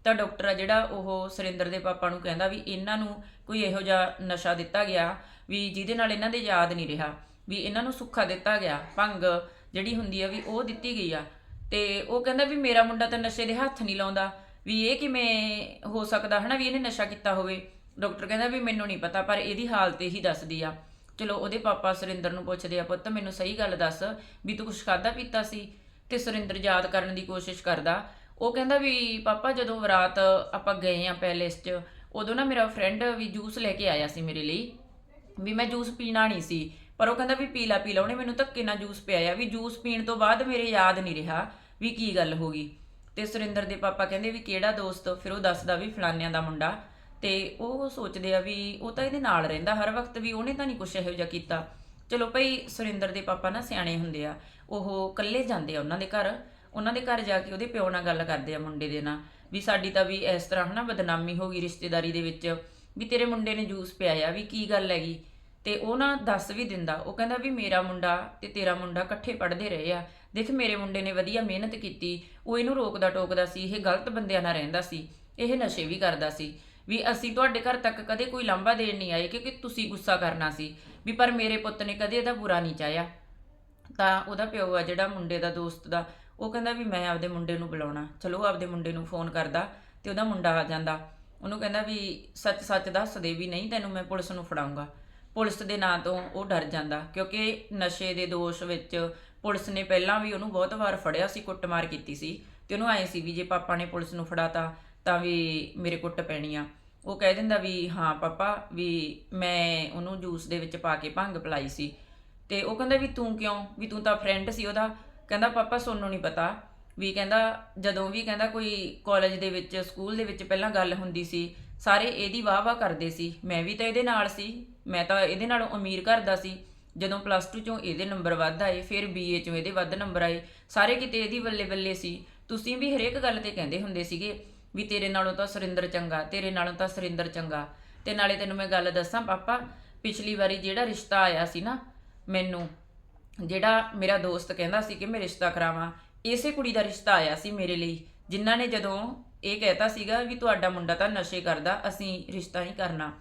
ਤਾਂ ਡਾਕਟਰ ਆ ਜਿਹੜਾ ਉਹ ਸੁਰਿੰਦਰ ਦੇ ਪਾਪਾ ਨੂੰ ਕਹਿੰਦਾ ਵੀ ਇਹਨਾਂ ਨੂੰ ਕੋਈ ਇਹੋ ਜਿਹਾ ਨਸ਼ਾ ਦਿੱਤਾ ਗਿਆ ਵੀ ਜਿਹਦੇ ਨਾਲ ਇਹਨਾਂ ਦੇ ਯਾਦ ਨਹੀਂ ਰਿਹਾ, ਵੀ ਇਹਨਾਂ ਨੂੰ ਸੁੱਖਾ ਦਿੱਤਾ ਗਿਆ, ਭੰਗ ਜਿਹੜੀ ਹੁੰਦੀ ਆ ਵੀ ਉਹ ਦਿੱਤੀ ਗਈ ਆ। ਤੇ ਉਹ ਕਹਿੰਦਾ ਵੀ ਮੇਰਾ ਮੁੰਡਾ ਤਾਂ ਨਸ਼ੇ ਦੇ ਹੱਥ ਨਹੀਂ ਲਾਉਂਦਾ, ਵੀ ਇਹ ਕਿਵੇਂ ਹੋ ਸਕਦਾ ਹਨਾ ਵੀ ਇਹਨੇ ਨਸ਼ਾ ਕੀਤਾ ਹੋਵੇ। ਡਾਕਟਰ ਕਹਿੰਦਾ ਵੀ ਮੈਨੂੰ ਨਹੀਂ ਪਤਾ, ਪਰ ਇਹਦੀ ਹਾਲਤ ਇਹੀ ਦੱਸਦੀ ਆ। ਚਲੋ ਉਹਦੇ ਪਾਪਾ ਸੁਰਿੰਦਰ ਨੂੰ ਪੁੱਛਦੇ ਆ, ਪੁੱਤ ਮੈਨੂੰ ਸਹੀ ਗੱਲ ਦੱਸ ਵੀ ਤੂੰ ਕੁਛ ਖਾਦਾ ਪੀਤਾ ਸੀ? ਤੇ ਸੁਰਿੰਦਰ ਯਾਦ ਕਰਨ ਦੀ ਕੋਸ਼ਿਸ਼ ਕਰਦਾ ਉਹ ਕਹਿੰਦਾ ਵੀ ਪਾਪਾ ਜਦੋਂ ਰਾਤ ਆਪਾਂ ਗਏ ਆ ਪੈਲੇਸ 'ਚ, ਉਦੋਂ ਨਾ ਮੇਰਾ ਫਰੈਂਡ ਵੀ ਜੂਸ ਲੈ ਕੇ ਆਇਆ ਸੀ ਮੇਰੇ ਲਈ, ਵੀ ਮੈਂ ਜੂਸ ਪੀਣਾ ਨਹੀਂ ਸੀ। ਪਰ ਉਹ ਕਹਿੰਦਾ ਵੀ ਪੀ ਲਾ ਪੀ ਲਾ, ਉਹਨੇ ਮੈਨੂੰ ਧੱਕੇ ਨਾਲ ਜੂਸ ਪਿਆਇਆ। ਵੀ ਜੂਸ ਪੀਣ ਤੋਂ ਬਾਅਦ ਮੇਰੇ ਯਾਦ ਨਹੀਂ ਰਿਹਾ ਵੀ ਕੀ ਗੱਲ ਹੋ ਗਈ। ਤੇ ਸੁਰਿੰਦਰ ਦੇ ਪਾਪਾ ਕਹਿੰਦੇ ਵੀ ਕਿਹੜਾ ਦੋਸਤ, ਫਿਰ ਉਹ ਦੱਸਦਾ ਵੀ ਫਲਾਨਿਆਂ ਦਾ ਮੁੰਡਾ। ਤੇ ਉਹ ਸੋਚਦੇ ਆ ਵੀ ਉਹ ਤਾਂ ਇਹਦੇ ਨਾਲ ਰਹਿੰਦਾ, ਹਰ ਵਕਤ ਵੀ ਉਹਨੇ ਤਾਂ ਨਹੀਂ ਕੁਛ ਇਹੋ ਜਿਹਾ ਕੀਤਾ। ਚਲੋ ਭਈ ਸੁਰਿੰਦਰ ਦੇ ਪਾਪਾ ਨਾ ਸਿਆਣੇ ਹੁੰਦੇ ਆ, ਉਹ ਇਕੱਲੇ ਜਾਂਦੇ ਆ ਉਹਨਾਂ ਦੇ ਘਰ। ਉਹਨਾਂ ਦੇ ਘਰ ਜਾ ਕੇ ਉਹਦੇ ਪਿਓ ਨਾਲ ਗੱਲ ਕਰਦੇ ਆ ਮੁੰਡੇ ਦੇ ਨਾਲ, ਵੀ ਸਾਡੀ ਤਾਂ ਵੀ ਇਸ ਤਰ੍ਹਾਂ ਹਨਾ ਬਦਨਾਮੀ ਹੋ ਗਈ ਰਿਸ਼ਤੇਦਾਰੀ ਦੇ ਵਿੱਚ, ਵੀ ਤੇਰੇ ਮੁੰਡੇ ਨੇ ਜੂਸ ਪਿਆਇਆ ਵੀ ਕੀ ਗੱਲ ਹੈਗੀ? ਤੇ ਉਹ ਨਾ ਦੱਸ ਵੀ ਦਿੰਦਾ, ਉਹ ਕਹਿੰਦਾ ਵੀ ਮੇਰਾ ਮੁੰਡਾ ਤੇ ਤੇਰਾ ਮੁੰਡਾ ਇਕੱਠੇ ਪੜ੍ਹਦੇ ਰਹੇ ਆ, ਦੇਖ ਮੇਰੇ ਮੁੰਡੇ ਨੇ ਵਧੀਆ ਮਿਹਨਤ ਕੀਤੀ, ਉਹ ਇਹਨੂੰ ਰੋਕਦਾ ਟੋਕਦਾ ਸੀ, ਇਹ ਗਲਤ ਬੰਦਿਆਂ ਨਾਲ ਰਹਿੰਦਾ ਸੀ, ਇਹ ਨਸ਼ੇ ਵੀ ਕਰਦਾ ਸੀ, ਵੀ ਅਸੀਂ ਤੁਹਾਡੇ ਘਰ ਤੱਕ ਕਦੇ ਕੋਈ ਲਾਂਭਾ ਦੇਣ ਨਹੀਂ ਆਏ ਕਿਉਂਕਿ ਤੁਸੀਂ ਗੁੱਸਾ ਕਰਨਾ ਸੀ, ਵੀ ਪਰ ਮੇਰੇ ਪੁੱਤ ਨੇ ਕਦੇ ਇਹਦਾ ਬੁਰਾ ਨਹੀਂ ਚਾਹਿਆ। ਤਾਂ ਉਹਦਾ ਪਿਓ ਆ ਜਿਹੜਾ ਮੁੰਡੇ ਦਾ ਦੋਸਤ ਦਾ ਉਹ ਕਹਿੰਦਾ ਵੀ ਮੈਂ ਆਪਦੇ ਮੁੰਡੇ ਨੂੰ ਬੁਲਾਉਣਾ। ਚਲੋ, ਉਹ ਆਪਦੇ ਮੁੰਡੇ ਨੂੰ ਫੋਨ ਕਰਦਾ ਤੇ ਉਹਦਾ ਮੁੰਡਾ ਆ ਜਾਂਦਾ। ਉਹਨੂੰ ਕਹਿੰਦਾ ਵੀ ਸੱਚ ਸੱਚ ਦੱਸ ਦੇ ਵੀ ਨਹੀਂ, ਤੈਨੂੰ ਮੈਂ ਪੁਲਿਸ ਨੂੰ ਫੜਾਉਂਗਾ। ਪੁਲਿਸ ਦੇ ਨਾਂ ਤੋਂ ਉਹ ਡਰ ਜਾਂਦਾ, ਕਿਉਂਕਿ ਨਸ਼ੇ ਦੇ ਦੋਸ਼ ਵਿੱਚ ਪੁਲਿਸ ਨੇ ਪਹਿਲਾਂ ਵੀ ਉਹਨੂੰ ਬਹੁਤ ਵਾਰ ਫੜਿਆ ਸੀ, ਕੁੱਟਮਾਰ ਕੀਤੀ ਸੀ। ਤੇ ਉਹਨੂੰ ਆਏ ਸੀ ਵੀ ਜੇ ਪਾਪਾ ਨੇ ਪੁਲਿਸ ਨੂੰ ਫੜਾਤਾ, ਤਾਂ ਵੀ ਮੇਰੇ ਕੁੱਟ ਪੈਣੀ ਆ। ਉਹ ਕਹਿ ਦਿੰਦਾ ਵੀ ਹਾਂ ਪਾਪਾ, ਵੀ ਮੈਂ ਉਹਨੂੰ ਜੂਸ ਦੇ ਵਿੱਚ ਪਾ ਕੇ ਭੰਗ ਪਲਾਈ ਸੀ। ਤੇ ਉਹ ਕਹਿੰਦਾ ਵੀ ਤੂੰ ਕਿਉਂ? ਵੀ ਤੂੰ ਤਾਂ ਫਰੈਂਡ ਸੀ ਉਹਦਾ। ਕਹਿੰਦਾ, ਪਾਪਾ, ਸੋਨੂੰ ਨਹੀਂ ਪਤਾ। ਵੀ ਕਹਿੰਦਾ, ਜਦੋਂ ਵੀ ਕਹਿੰਦਾ ਕੋਈ ਕਾਲਜ ਦੇ ਵਿੱਚ ਸਕੂਲ ਦੇ ਵਿੱਚ ਪਹਿਲਾਂ ਗੱਲ ਹੁੰਦੀ ਸੀ, ਸਾਰੇ ਇਹਦੀ ਵਾਹ-ਵਾਹ ਕਰਦੇ ਸੀ। ਮੈਂ ਵੀ ਤਾਂ ਇਹਦੇ ਨਾਲ ਸੀ। ਮੈਂ ਤਾਂ ਇਹਦੇ ਨਾਲੋਂ ਅਮੀਰ ਘਰ ਦਾ ਸੀ। ਜਦੋਂ ਪਲੱਸ 2 ਚੋਂ ਇਹਦੇ ਨੰਬਰ ਵੱਧ ਆਏ, ਫਿਰ ਬੀਏ ਚੋਂ ਇਹਦੇ ਵੱਧ ਨੰਬਰ ਆਏ, ਸਾਰੇ ਕਿਤੇ ਇਹਦੀ ਬੱਲੇ-ਬੱਲੇ ਸੀ। ਤੁਸੀਂ ਵੀ ਹਰੇਕ ਗੱਲ ਤੇ ਕਹਿੰਦੇ ਹੁੰਦੇ ਸੀਗੇ ਵੀ ਤੇਰੇ ਨਾਲੋਂ ਤਾਂ ਸੁਰਿੰਦਰ ਚੰਗਾ, ਤੇਰੇ ਨਾਲੋਂ ਤਾਂ ਸੁਰਿੰਦਰ ਚੰਗਾ। ਤੇ ਨਾਲੇ ਤੈਨੂੰ ਮੈਂ ਗੱਲ ਦੱਸਾਂ, ਪਾਪਾ, ਪਿਛਲੀ ਵਾਰੀ ਜਿਹੜਾ ਰਿਸ਼ਤਾ ਆਇਆ ਸੀ ਨਾ ਮੈਨੂੰ ਜਿਹੜਾ ਮੇਰਾ ਦੋਸਤ ਕਹਿੰਦਾ ਸੀ ਕਿ ਮੈਂ ਰਿਸ਼ਤਾ ਕਰਾਵਾਂ, ਇਸੇ ਕੁੜੀ ਦਾ ਰਿਸ਼ਤਾ ਆਇਆ ਸੀ ਮੇਰੇ ਲਈ, ਜਿਨ੍ਹਾਂ ਨੇ ਜਦੋਂ ਇਹ ਕਹਿਤਾ ਸੀਗਾ ਵੀ ਤੁਹਾਡਾ ਮੁੰਡਾ ਤਾਂ ਨਸ਼ੇ ਕਰਦਾ, ਅਸੀਂ ਰਿਸ਼ਤਾ ਨਹੀਂ ਕਰਨਾ।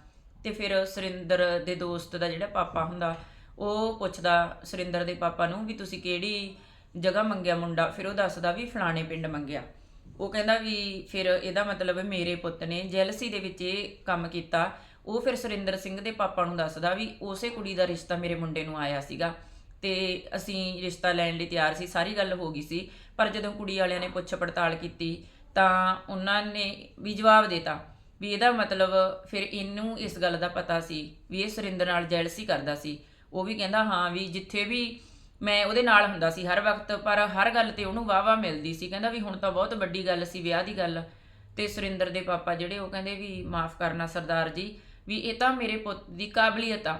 ਤੇ ਫਿਰ ਸੁਰਿੰਦਰ ਦੇ ਦੋਸਤ ਦਾ ਜਿਹੜਾ ਪਾਪਾ ਹੁੰਦਾ, ਉਹ ਪੁੱਛਦਾ ਸੁਰਿੰਦਰ ਦੇ ਪਾਪਾ ਨੂੰ ਵੀ ਤੁਸੀਂ ਕਿਹੜੀ ਜਗ੍ਹਾ ਮੰਗਿਆ ਮੁੰਡਾ? ਫਿਰ ਉਹ ਦੱਸਦਾ ਵੀ ਫਲਾਣੇ ਪਿੰਡ ਮੰਗਿਆ। ਉਹ ਕਹਿੰਦਾ ਵੀ ਫਿਰ ਇਹਦਾ ਮਤਲਬ ਮੇਰੇ ਪੁੱਤ ਨੇ ਜੈਲਸੀ ਦੇ ਵਿੱਚ ਇਹ ਕੰਮ ਕੀਤਾ। ਉਹ ਫਿਰ ਸੁਰਿੰਦਰ ਸਿੰਘ ਦੇ ਪਾਪਾ ਨੂੰ ਦੱਸਦਾ ਵੀ ਉਸੇ ਕੁੜੀ ਦਾ ਰਿਸ਼ਤਾ ਮੇਰੇ ਮੁੰਡੇ ਨੂੰ ਆਇਆ ਸੀਗਾ। ਤੇ ਅਸੀਂ ਰਿਸ਼ਤਾ ਲੈਣ ਲਈ ਤਿਆਰ ਸੀ, ਸਾਰੀ ਗੱਲ ਹੋ ਗਈ ਸੀ। ਪਰ ਜਦੋਂ ਕੁੜੀ ਵਾਲਿਆਂ ਨੇ ਪੁੱਛ ਪੜਤਾਲ ਕੀਤੀ, ਤਾਂ ਉਹਨਾਂ ਨੇ ਵੀ ਜਵਾਬ ਦਿੱਤਾ ਵੀ ਇਹਦਾ ਮਤਲਬ ਫਿਰ ਇਹਨੂੰ ਇਸ ਗੱਲ ਦਾ ਪਤਾ ਸੀ ਵੀ ਇਹ ਸੁਰਿੰਦਰ ਨਾਲ ਜੈਲਸੀ ਕਰਦਾ ਸੀ। ਉਹ ਵੀ ਕਹਿੰਦਾ, ਹਾਂ ਵੀ ਜਿੱਥੇ ਵੀ ਮੈਂ ਉਹਦੇ ਨਾਲ ਹੁੰਦਾ ਸੀ ਹਰ ਵਕਤ, ਪਰ ਹਰ ਗੱਲ ਤੇ ਉਹਨੂੰ ਵਾਵਾ ਮਿਲਦੀ ਸੀ। ਕਹਿੰਦਾ ਵੀ ਹੁਣ ਤਾਂ ਬਹੁਤ ਵੱਡੀ ਗੱਲ ਸੀ ਵਿਆਹ ਦੀ ਗੱਲ। ਤੇ ਸੁਰਿੰਦਰ ਦੇ ਪਾਪਾ ਜਿਹੜੇ ਉਹ ਕਹਿੰਦੇ ਵੀ, ਮਾਫ ਕਰਨਾ ਸਰਦਾਰ ਜੀ, ਵੀ ਇਹ ਤਾਂ ਮੇਰੇ ਪੁੱਤ ਦੀ ਕਾਬਲੀਅਤ ਆ।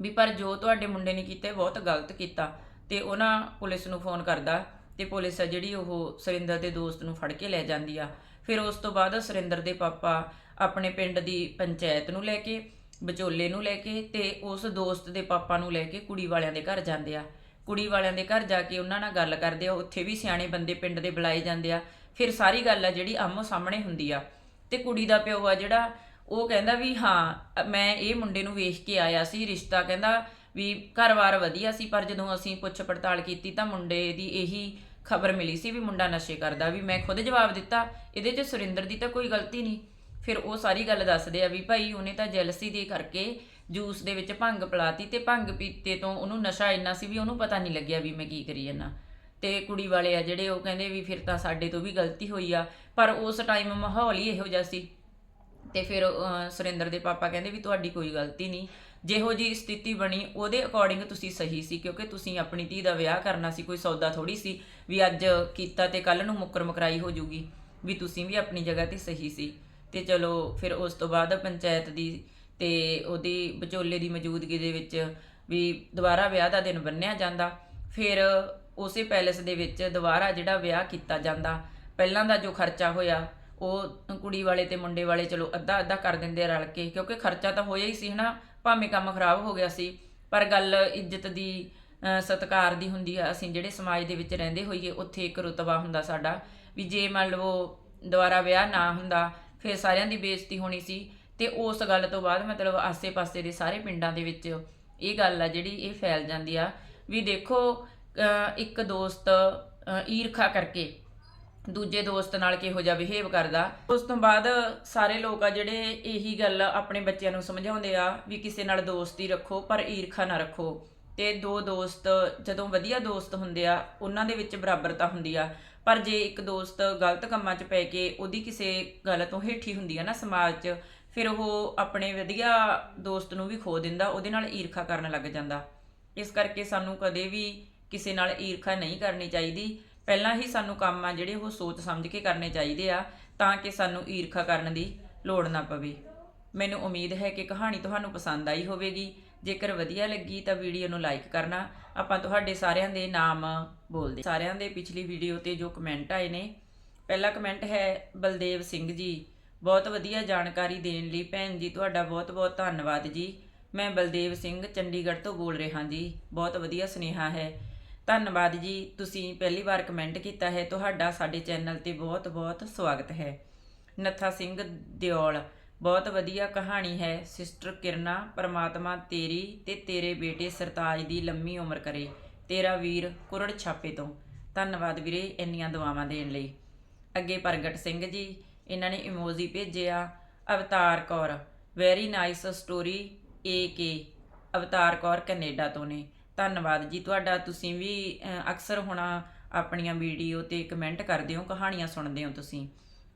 ਵੀ ਪਰ ਜੋ ਤੁਹਾਡੇ ਮੁੰਡੇ ਨੇ ਕੀਤਾ ਇਹ ਬਹੁਤ ਗਲਤ ਕੀਤਾ ਤੇ ਉਹਨਾਂ ਪੁਲਿਸ ਨੂੰ ਫੋਨ ਕਰਦਾ ਤੇ ਪੁਲਿਸ ਆ ਜਿਹੜੀ ਉਹ ਸੁਰਿੰਦਰ ਦੇ ਦੋਸਤ ਨੂੰ ਫੜ ਕੇ ਲੈ ਜਾਂਦੀ ਆ। ਫਿਰ ਉਸ ਤੋਂ ਬਾਅਦ ਸੁਰਿੰਦਰ ਦੇ ਪਾਪਾ ਆਪਣੇ ਪਿੰਡ ਦੀ ਪੰਚਾਇਤ ਨੂੰ ਲੈ ਕੇ, ਵਿਚੋਲੇ ਨੂੰ ਲੈ ਕੇ ਤੇ ਉਸ ਦੋਸਤ ਦੇ ਪਾਪਾ ਨੂੰ ਲੈ ਕੇ ਕੁੜੀ ਵਾਲਿਆਂ ਦੇ ਘਰ ਜਾਂਦੇ ਆ। ਕੁੜੀ ਵਾਲਿਆਂ ਦੇ ਘਰ ਜਾ ਕੇ ਉਹਨਾਂ ਨਾਲ ਗੱਲ ਕਰਦੇ ਆ, ਉੱਥੇ ਵੀ ਸਿਆਣੇ ਬੰਦੇ ਪਿੰਡ ਦੇ ਬੁਲਾਏ ਜਾਂਦੇ ਆ। ਫਿਰ ਸਾਰੀ ਗੱਲ ਆ ਜਿਹੜੀ ਆਮੋ ਸਾਹਮਣੇ ਹੁੰਦੀ ਆ। ਤੇ ਕੁੜੀ ਦਾ ਪਿਓ ਆ ਜਿਹੜਾ ਉਹ ਕਹਿੰਦਾ ਵੀ ਹਾਂ ਮੈਂ ਇਹ ਮੁੰਡੇ ਨੂੰ ਵੇਖ ਕੇ ਆਇਆ ਸੀ, ਰਿਸ਼ਤਾ ਕਹਿੰਦਾ ਵੀ ਘਰ-ਬਾਰ ਵਧੀਆ ਸੀ, ਪਰ ਜਦੋਂ ਅਸੀਂ ਪੁੱਛ ਪੜਤਾਲ ਕੀਤੀ ਤਾਂ ਮੁੰਡੇ ਦੀ ਇਹੀ ਖਬਰ ਮਿਲੀ ਸੀ ਵੀ ਮੁੰਡਾ ਨਸ਼ੇ ਕਰਦਾ, ਵੀ ਮੈਂ ਖੁਦ ਜਵਾਬ ਦਿੱਤਾ, ਇਹਦੇ 'ਚ ਸੁਰਿੰਦਰ ਦੀ ਤਾਂ ਕੋਈ ਗਲਤੀ ਨਹੀਂ। ਫਿਰ ਉਹ ਸਾਰੀ ਗੱਲ ਦੱਸਦੇ ਆ ਵੀ ਭਾਈ ਉਹਨੇ ਤਾਂ ਜੈਲਸੀ ਦੇ ਕਰਕੇ ਜੂਸ ਦੇ ਵਿੱਚ ਭੰਗ ਪਲਾਤੀ ਤੇ ਭੰਗ ਪੀਤੇ ਤੋਂ ਉਹਨੂੰ ਨਸ਼ਾ ਇੰਨਾ ਸੀ ਵੀ ਉਹਨੂੰ ਪਤਾ ਨਹੀਂ ਲੱਗਿਆ ਵੀ ਮੈਂ ਕੀ ਕਰੀ ਜਾਂਦਾ ਤੇ ਕੁੜੀ ਵਾਲੇ ਆ ਜਿਹੜੇ ਉਹ ਕਹਿੰਦੇ ਵੀ ਫਿਰ ਤਾਂ ਸਾਡੇ ਤੋਂ ਵੀ ਗਲਤੀ ਹੋਈ ਆ, ਪਰ ਉਸ ਟਾਈਮ ਮਾਹੌਲ ਹੀ ਇਹੋ ਜਿਹਾ ਸੀ। ਤੇ ਫਿਰ ਸੁਰਿੰਦਰ ਦੇ ਪਾਪਾ ਕਹਿੰਦੇ ਵੀ ਤੁਹਾਡੀ ਕੋਈ ਗਲਤੀ ਨਹੀਂ। ਜਿਹੋ ਜੀ ਸਥਿਤੀ ਬਣੀ, ਉਹਦੇ ਅਕੋਰਡਿੰਗ ਤੁਸੀਂ ਸਹੀ ਸੀ, ਕਿਉਂਕਿ ਤੁਸੀਂ ਆਪਣੀ ਧੀ ਦਾ ਵਿਆਹ ਕਰਨਾ ਸੀ, ਕੋਈ ਸੌਦਾ ਥੋੜੀ ਸੀ ਵੀ ਅੱਜ ਕੀਤਾ ਤੇ ਕੱਲ ਨੂੰ ਮੁੱਕਰ ਮੁਕਰਾਈ ਹੋ ਜੂਗੀ, ਵੀ ਤੁਸੀਂ ਵੀ ਆਪਣੀ ਜਗ੍ਹਾ ਤੇ ਸਹੀ ਸੀ। ਤੇ ਚਲੋ, ਫਿਰ ਉਸ ਤੋਂ ਬਾਅਦ ਪੰਚਾਇਤ ਦੀ ਤੇ ਉਹਦੀ ਵਿਚੋਲੇ ਦੀ ਮੌਜੂਦਗੀ ਦੇ ਵਿੱਚ ਵੀ ਦੁਬਾਰਾ ਵਿਆਹ ਦਾ ਦਿਨ ਬੰਨਿਆ ਜਾਂਦਾ। ਫਿਰ ਉਸੇ ਪੈਲੇਸ ਦੇ ਵਿੱਚ ਦੁਬਾਰਾ ਜਿਹੜਾ ਵਿਆਹ ਕੀਤਾ ਜਾਂਦਾ, ਪਹਿਲਾਂ ਦਾ ਜੋ ਖਰਚਾ ਹੋਇਆ ਉਹ ਕੁੜੀ ਵਾਲੇ ਤੇ ਮੁੰਡੇ ਵਾਲੇ ਚਲੋ ਅੱਧਾ ਅੱਧਾ ਕਰ ਦਿੰਦੇ ਆ ਰਲ ਕੇ, ਕਿਉਂਕਿ ਖਰਚਾ ਤਾਂ ਹੋਇਆ ਹੀ ਸੀ, ਹਨਾ? ਭਾਵੇਂ ਕੰਮ ਖਰਾਬ ਹੋ ਗਿਆ ਸੀ, ਪਰ ਗੱਲ ਇੱਜ਼ਤ ਦੀ, ਅਹ, ਸਤਿਕਾਰ ਦੀ ਹੁੰਦੀ ਆ। ਅਸੀਂ ਜਿਹੜੇ ਸਮਾਜ ਦੇ ਵਿੱਚ ਰਹਿੰਦੇ ਹੋਈਏ, ਉੱਥੇ ਇੱਕ ਰੁਤਬਾ ਹੁੰਦਾ ਸਾਡਾ ਵੀ ਜੇ ਮੰਨ ਲਓ ਦੁਬਾਰਾ ਵਿਆਹ ਨਾ ਹੁੰਦਾ, ਫਿਰ ਸਾਰਿਆਂ ਦੀ ਬੇਇੱਜ਼ਤੀ ਹੋਣੀ ਸੀ। ਤੇ ਉਸ ਗੱਲ ਤੋਂ ਬਾਅਦ ਮਤਲਬ ਆਸੇ-ਪਾਸੇ ਦੇ ਸਾਰੇ ਪਿੰਡਾਂ ਦੇ ਵਿੱਚ ਇਹ ਗੱਲ ਆ ਜਿਹੜੀ ਇਹ ਫੈਲ ਜਾਂਦੀ ਆ ਵੀ ਦੇਖੋ ਇੱਕ ਦੋਸਤ ਈਰਖਾ ਕਰਕੇ ਦੂਜੇ ਦੋਸਤ ਨਾਲ ਕਿਹੋ ਜਿਹਾ ਬਿਹੇਵ ਕਰਦਾ। ਉਸ ਤੋਂ ਬਾਅਦ ਸਾਰੇ ਲੋਕ ਆ ਜਿਹੜੇ ਇਹੀ ਗੱਲ ਆਪਣੇ ਬੱਚਿਆਂ ਨੂੰ ਸਮਝਾਉਂਦੇ ਆ ਵੀ ਕਿਸੇ ਨਾਲ ਦੋਸਤੀ ਰੱਖੋ, ਪਰ ਈਰਖਾ ਨਾ ਰੱਖੋ। ਤੇ ਦੋ ਦੋਸਤ, ਜਦੋਂ ਵਧੀਆ ਦੋਸਤ ਹੁੰਦੇ ਆ, ਉਹਨਾਂ ਦੇ ਵਿੱਚ ਬਰਾਬਰਤਾ ਹੁੰਦੀ ਆ। ਪਰ ਜੇ ਇੱਕ ਦੋਸਤ ਗਲਤ ਕੰਮਾਂ 'ਚ ਪੈ ਕੇ ਉਹਦੀ ਕਿਸੇ ਗੱਲ ਤੋਂ ਹੇਠੀ ਹੁੰਦੀ ਆ ਨਾ ਸਮਾਜ 'ਚ, ਫਿਰ ਉਹ ਆਪਣੇ ਵਧੀਆ ਦੋਸਤ ਨੂੰ ਵੀ ਖੋ ਦਿੰਦਾ, ਉਹਦੇ ਨਾਲ ਈਰਖਾ ਕਰਨ ਲੱਗ ਜਾਂਦਾ। ਇਸ ਕਰਕੇ ਸਾਨੂੰ ਕਦੇ ਵੀ ਕਿਸੇ ਨਾਲ ਈਰਖਾ ਨਹੀਂ ਕਰਨੀ ਚਾਹੀਦੀ। ਪਹਿਲਾਂ ਹੀ ਸਾਨੂੰ ਕੰਮ ਆ ਜਿਹੜੇ ਉਹ ਸੋਚ ਸਮਝ ਕੇ ਕਰਨੇ ਚਾਹੀਦੇ ਆ, ਤਾਂ ਕਿ ਸਾਨੂੰ ਈਰਖਾ ਕਰਨ ਦੀ ਲੋੜ ਨਾ ਪਵੇ। ਮੈਨੂੰ ਉਮੀਦ ਹੈ ਕਿ ਕਹਾਣੀ ਤੁਹਾਨੂੰ ਪਸੰਦ ਆਈ ਹੋਵੇਗੀ। ਜੇਕਰ ਵਧੀਆ ਲੱਗੀ ਤਾਂ ਵੀਡੀਓ ਨੂੰ ਲਾਈਕ ਕਰਨਾ। ਆਪਾਂ ਤੁਹਾਡੇ ਸਾਰਿਆਂ ਦੇ ਨਾਮ ਬੋਲਦੇ ਸਾਰਿਆਂ ਦੇ ਪਿਛਲੀ ਵੀਡੀਓ ਤੇ ਜੋ ਕਮੈਂਟ ਆਏ ਨੇ, ਪਹਿਲਾ ਕਮੈਂਟ ਹੈ ਬਲਦੇਵ ਸਿੰਘ ਜੀ, ਬਹੁਤ ਵਧੀਆ ਜਾਣਕਾਰੀ ਦੇਣ ਲਈ ਭੈਣ ਜੀ, ਤੁਹਾਡਾ ਬਹੁਤ-ਬਹੁਤ ਧੰਨਵਾਦ ਜੀ। ਮੈਂ ਬਲਦੇਵ ਸਿੰਘ, ਚੰਡੀਗੜ੍ਹ ਤੋਂ ਬੋਲ ਰਿਹਾ ਜੀ। ਬਹੁਤ ਵਧੀਆ ਸੁਨੇਹਾ ਹੈ। ਧੰਨਵਾਦ ਜੀ। ਤੁਸੀਂ ਪਹਿਲੀ ਵਾਰ ਕਮੈਂਟ ਕੀਤਾ ਹੈ। ਤੁਹਾਡਾ ਸਾਡੇ ਚੈਨਲ ਤੇ ਬਹੁਤ-ਬਹੁਤ ਸਵਾਗਤ ਹੈ। ਨੱਥਾ ਸਿੰਘ ਦਿਓਲ, ਬਹੁਤ ਵਧੀਆ ਕਹਾਣੀ ਹੈ। ਸਿਸਟਰ ਕਿਰਨਾ, ਪਰਮਾਤਮਾ ਤੇਰੀ ਤੇ ਤੇਰੇ ਬੇਟੇ ਸਰਤਾਜ ਦੀ ਲੰਮੀ ਉਮਰ ਕਰੇ। ਤੇਰਾ ਵੀਰ ਕੁਰੜ ਛਾਪੇ ਤੋਂ। ਧੰਨਵਾਦ ਵੀਰੇ ਇੰਨੀਆਂ ਦੁਆਵਾਂ ਦੇਣ ਲਈ। ਅੱਗੇ ਪ੍ਰਗਟ ਸਿੰਘ ਜੀ, ਇਹਨਾਂ ਨੇ ਇਮੋਜੀ ਭੇਜਿਆ, Avtar Kaur. Very nice story ਏ ਕੇ ਅਵਤਾਰ ਕੌਰ ਕੈਨੇਡਾ ਤੋਂ ਨੇ। ਧੰਨਵਾਦ ਜੀ। ਤੁਹਾਡਾ ਤੁਸੀਂ ਵੀ ਅਕਸਰ ਹੋਣਾ ਆਪਣੀਆਂ ਵੀਡੀਓ ਤੇ ਕਮੈਂਟ ਕਰਦੇ ਹੋ, ਕਹਾਣੀਆਂ ਸੁਣਦੇ ਹੋ ਤੁਸੀਂ।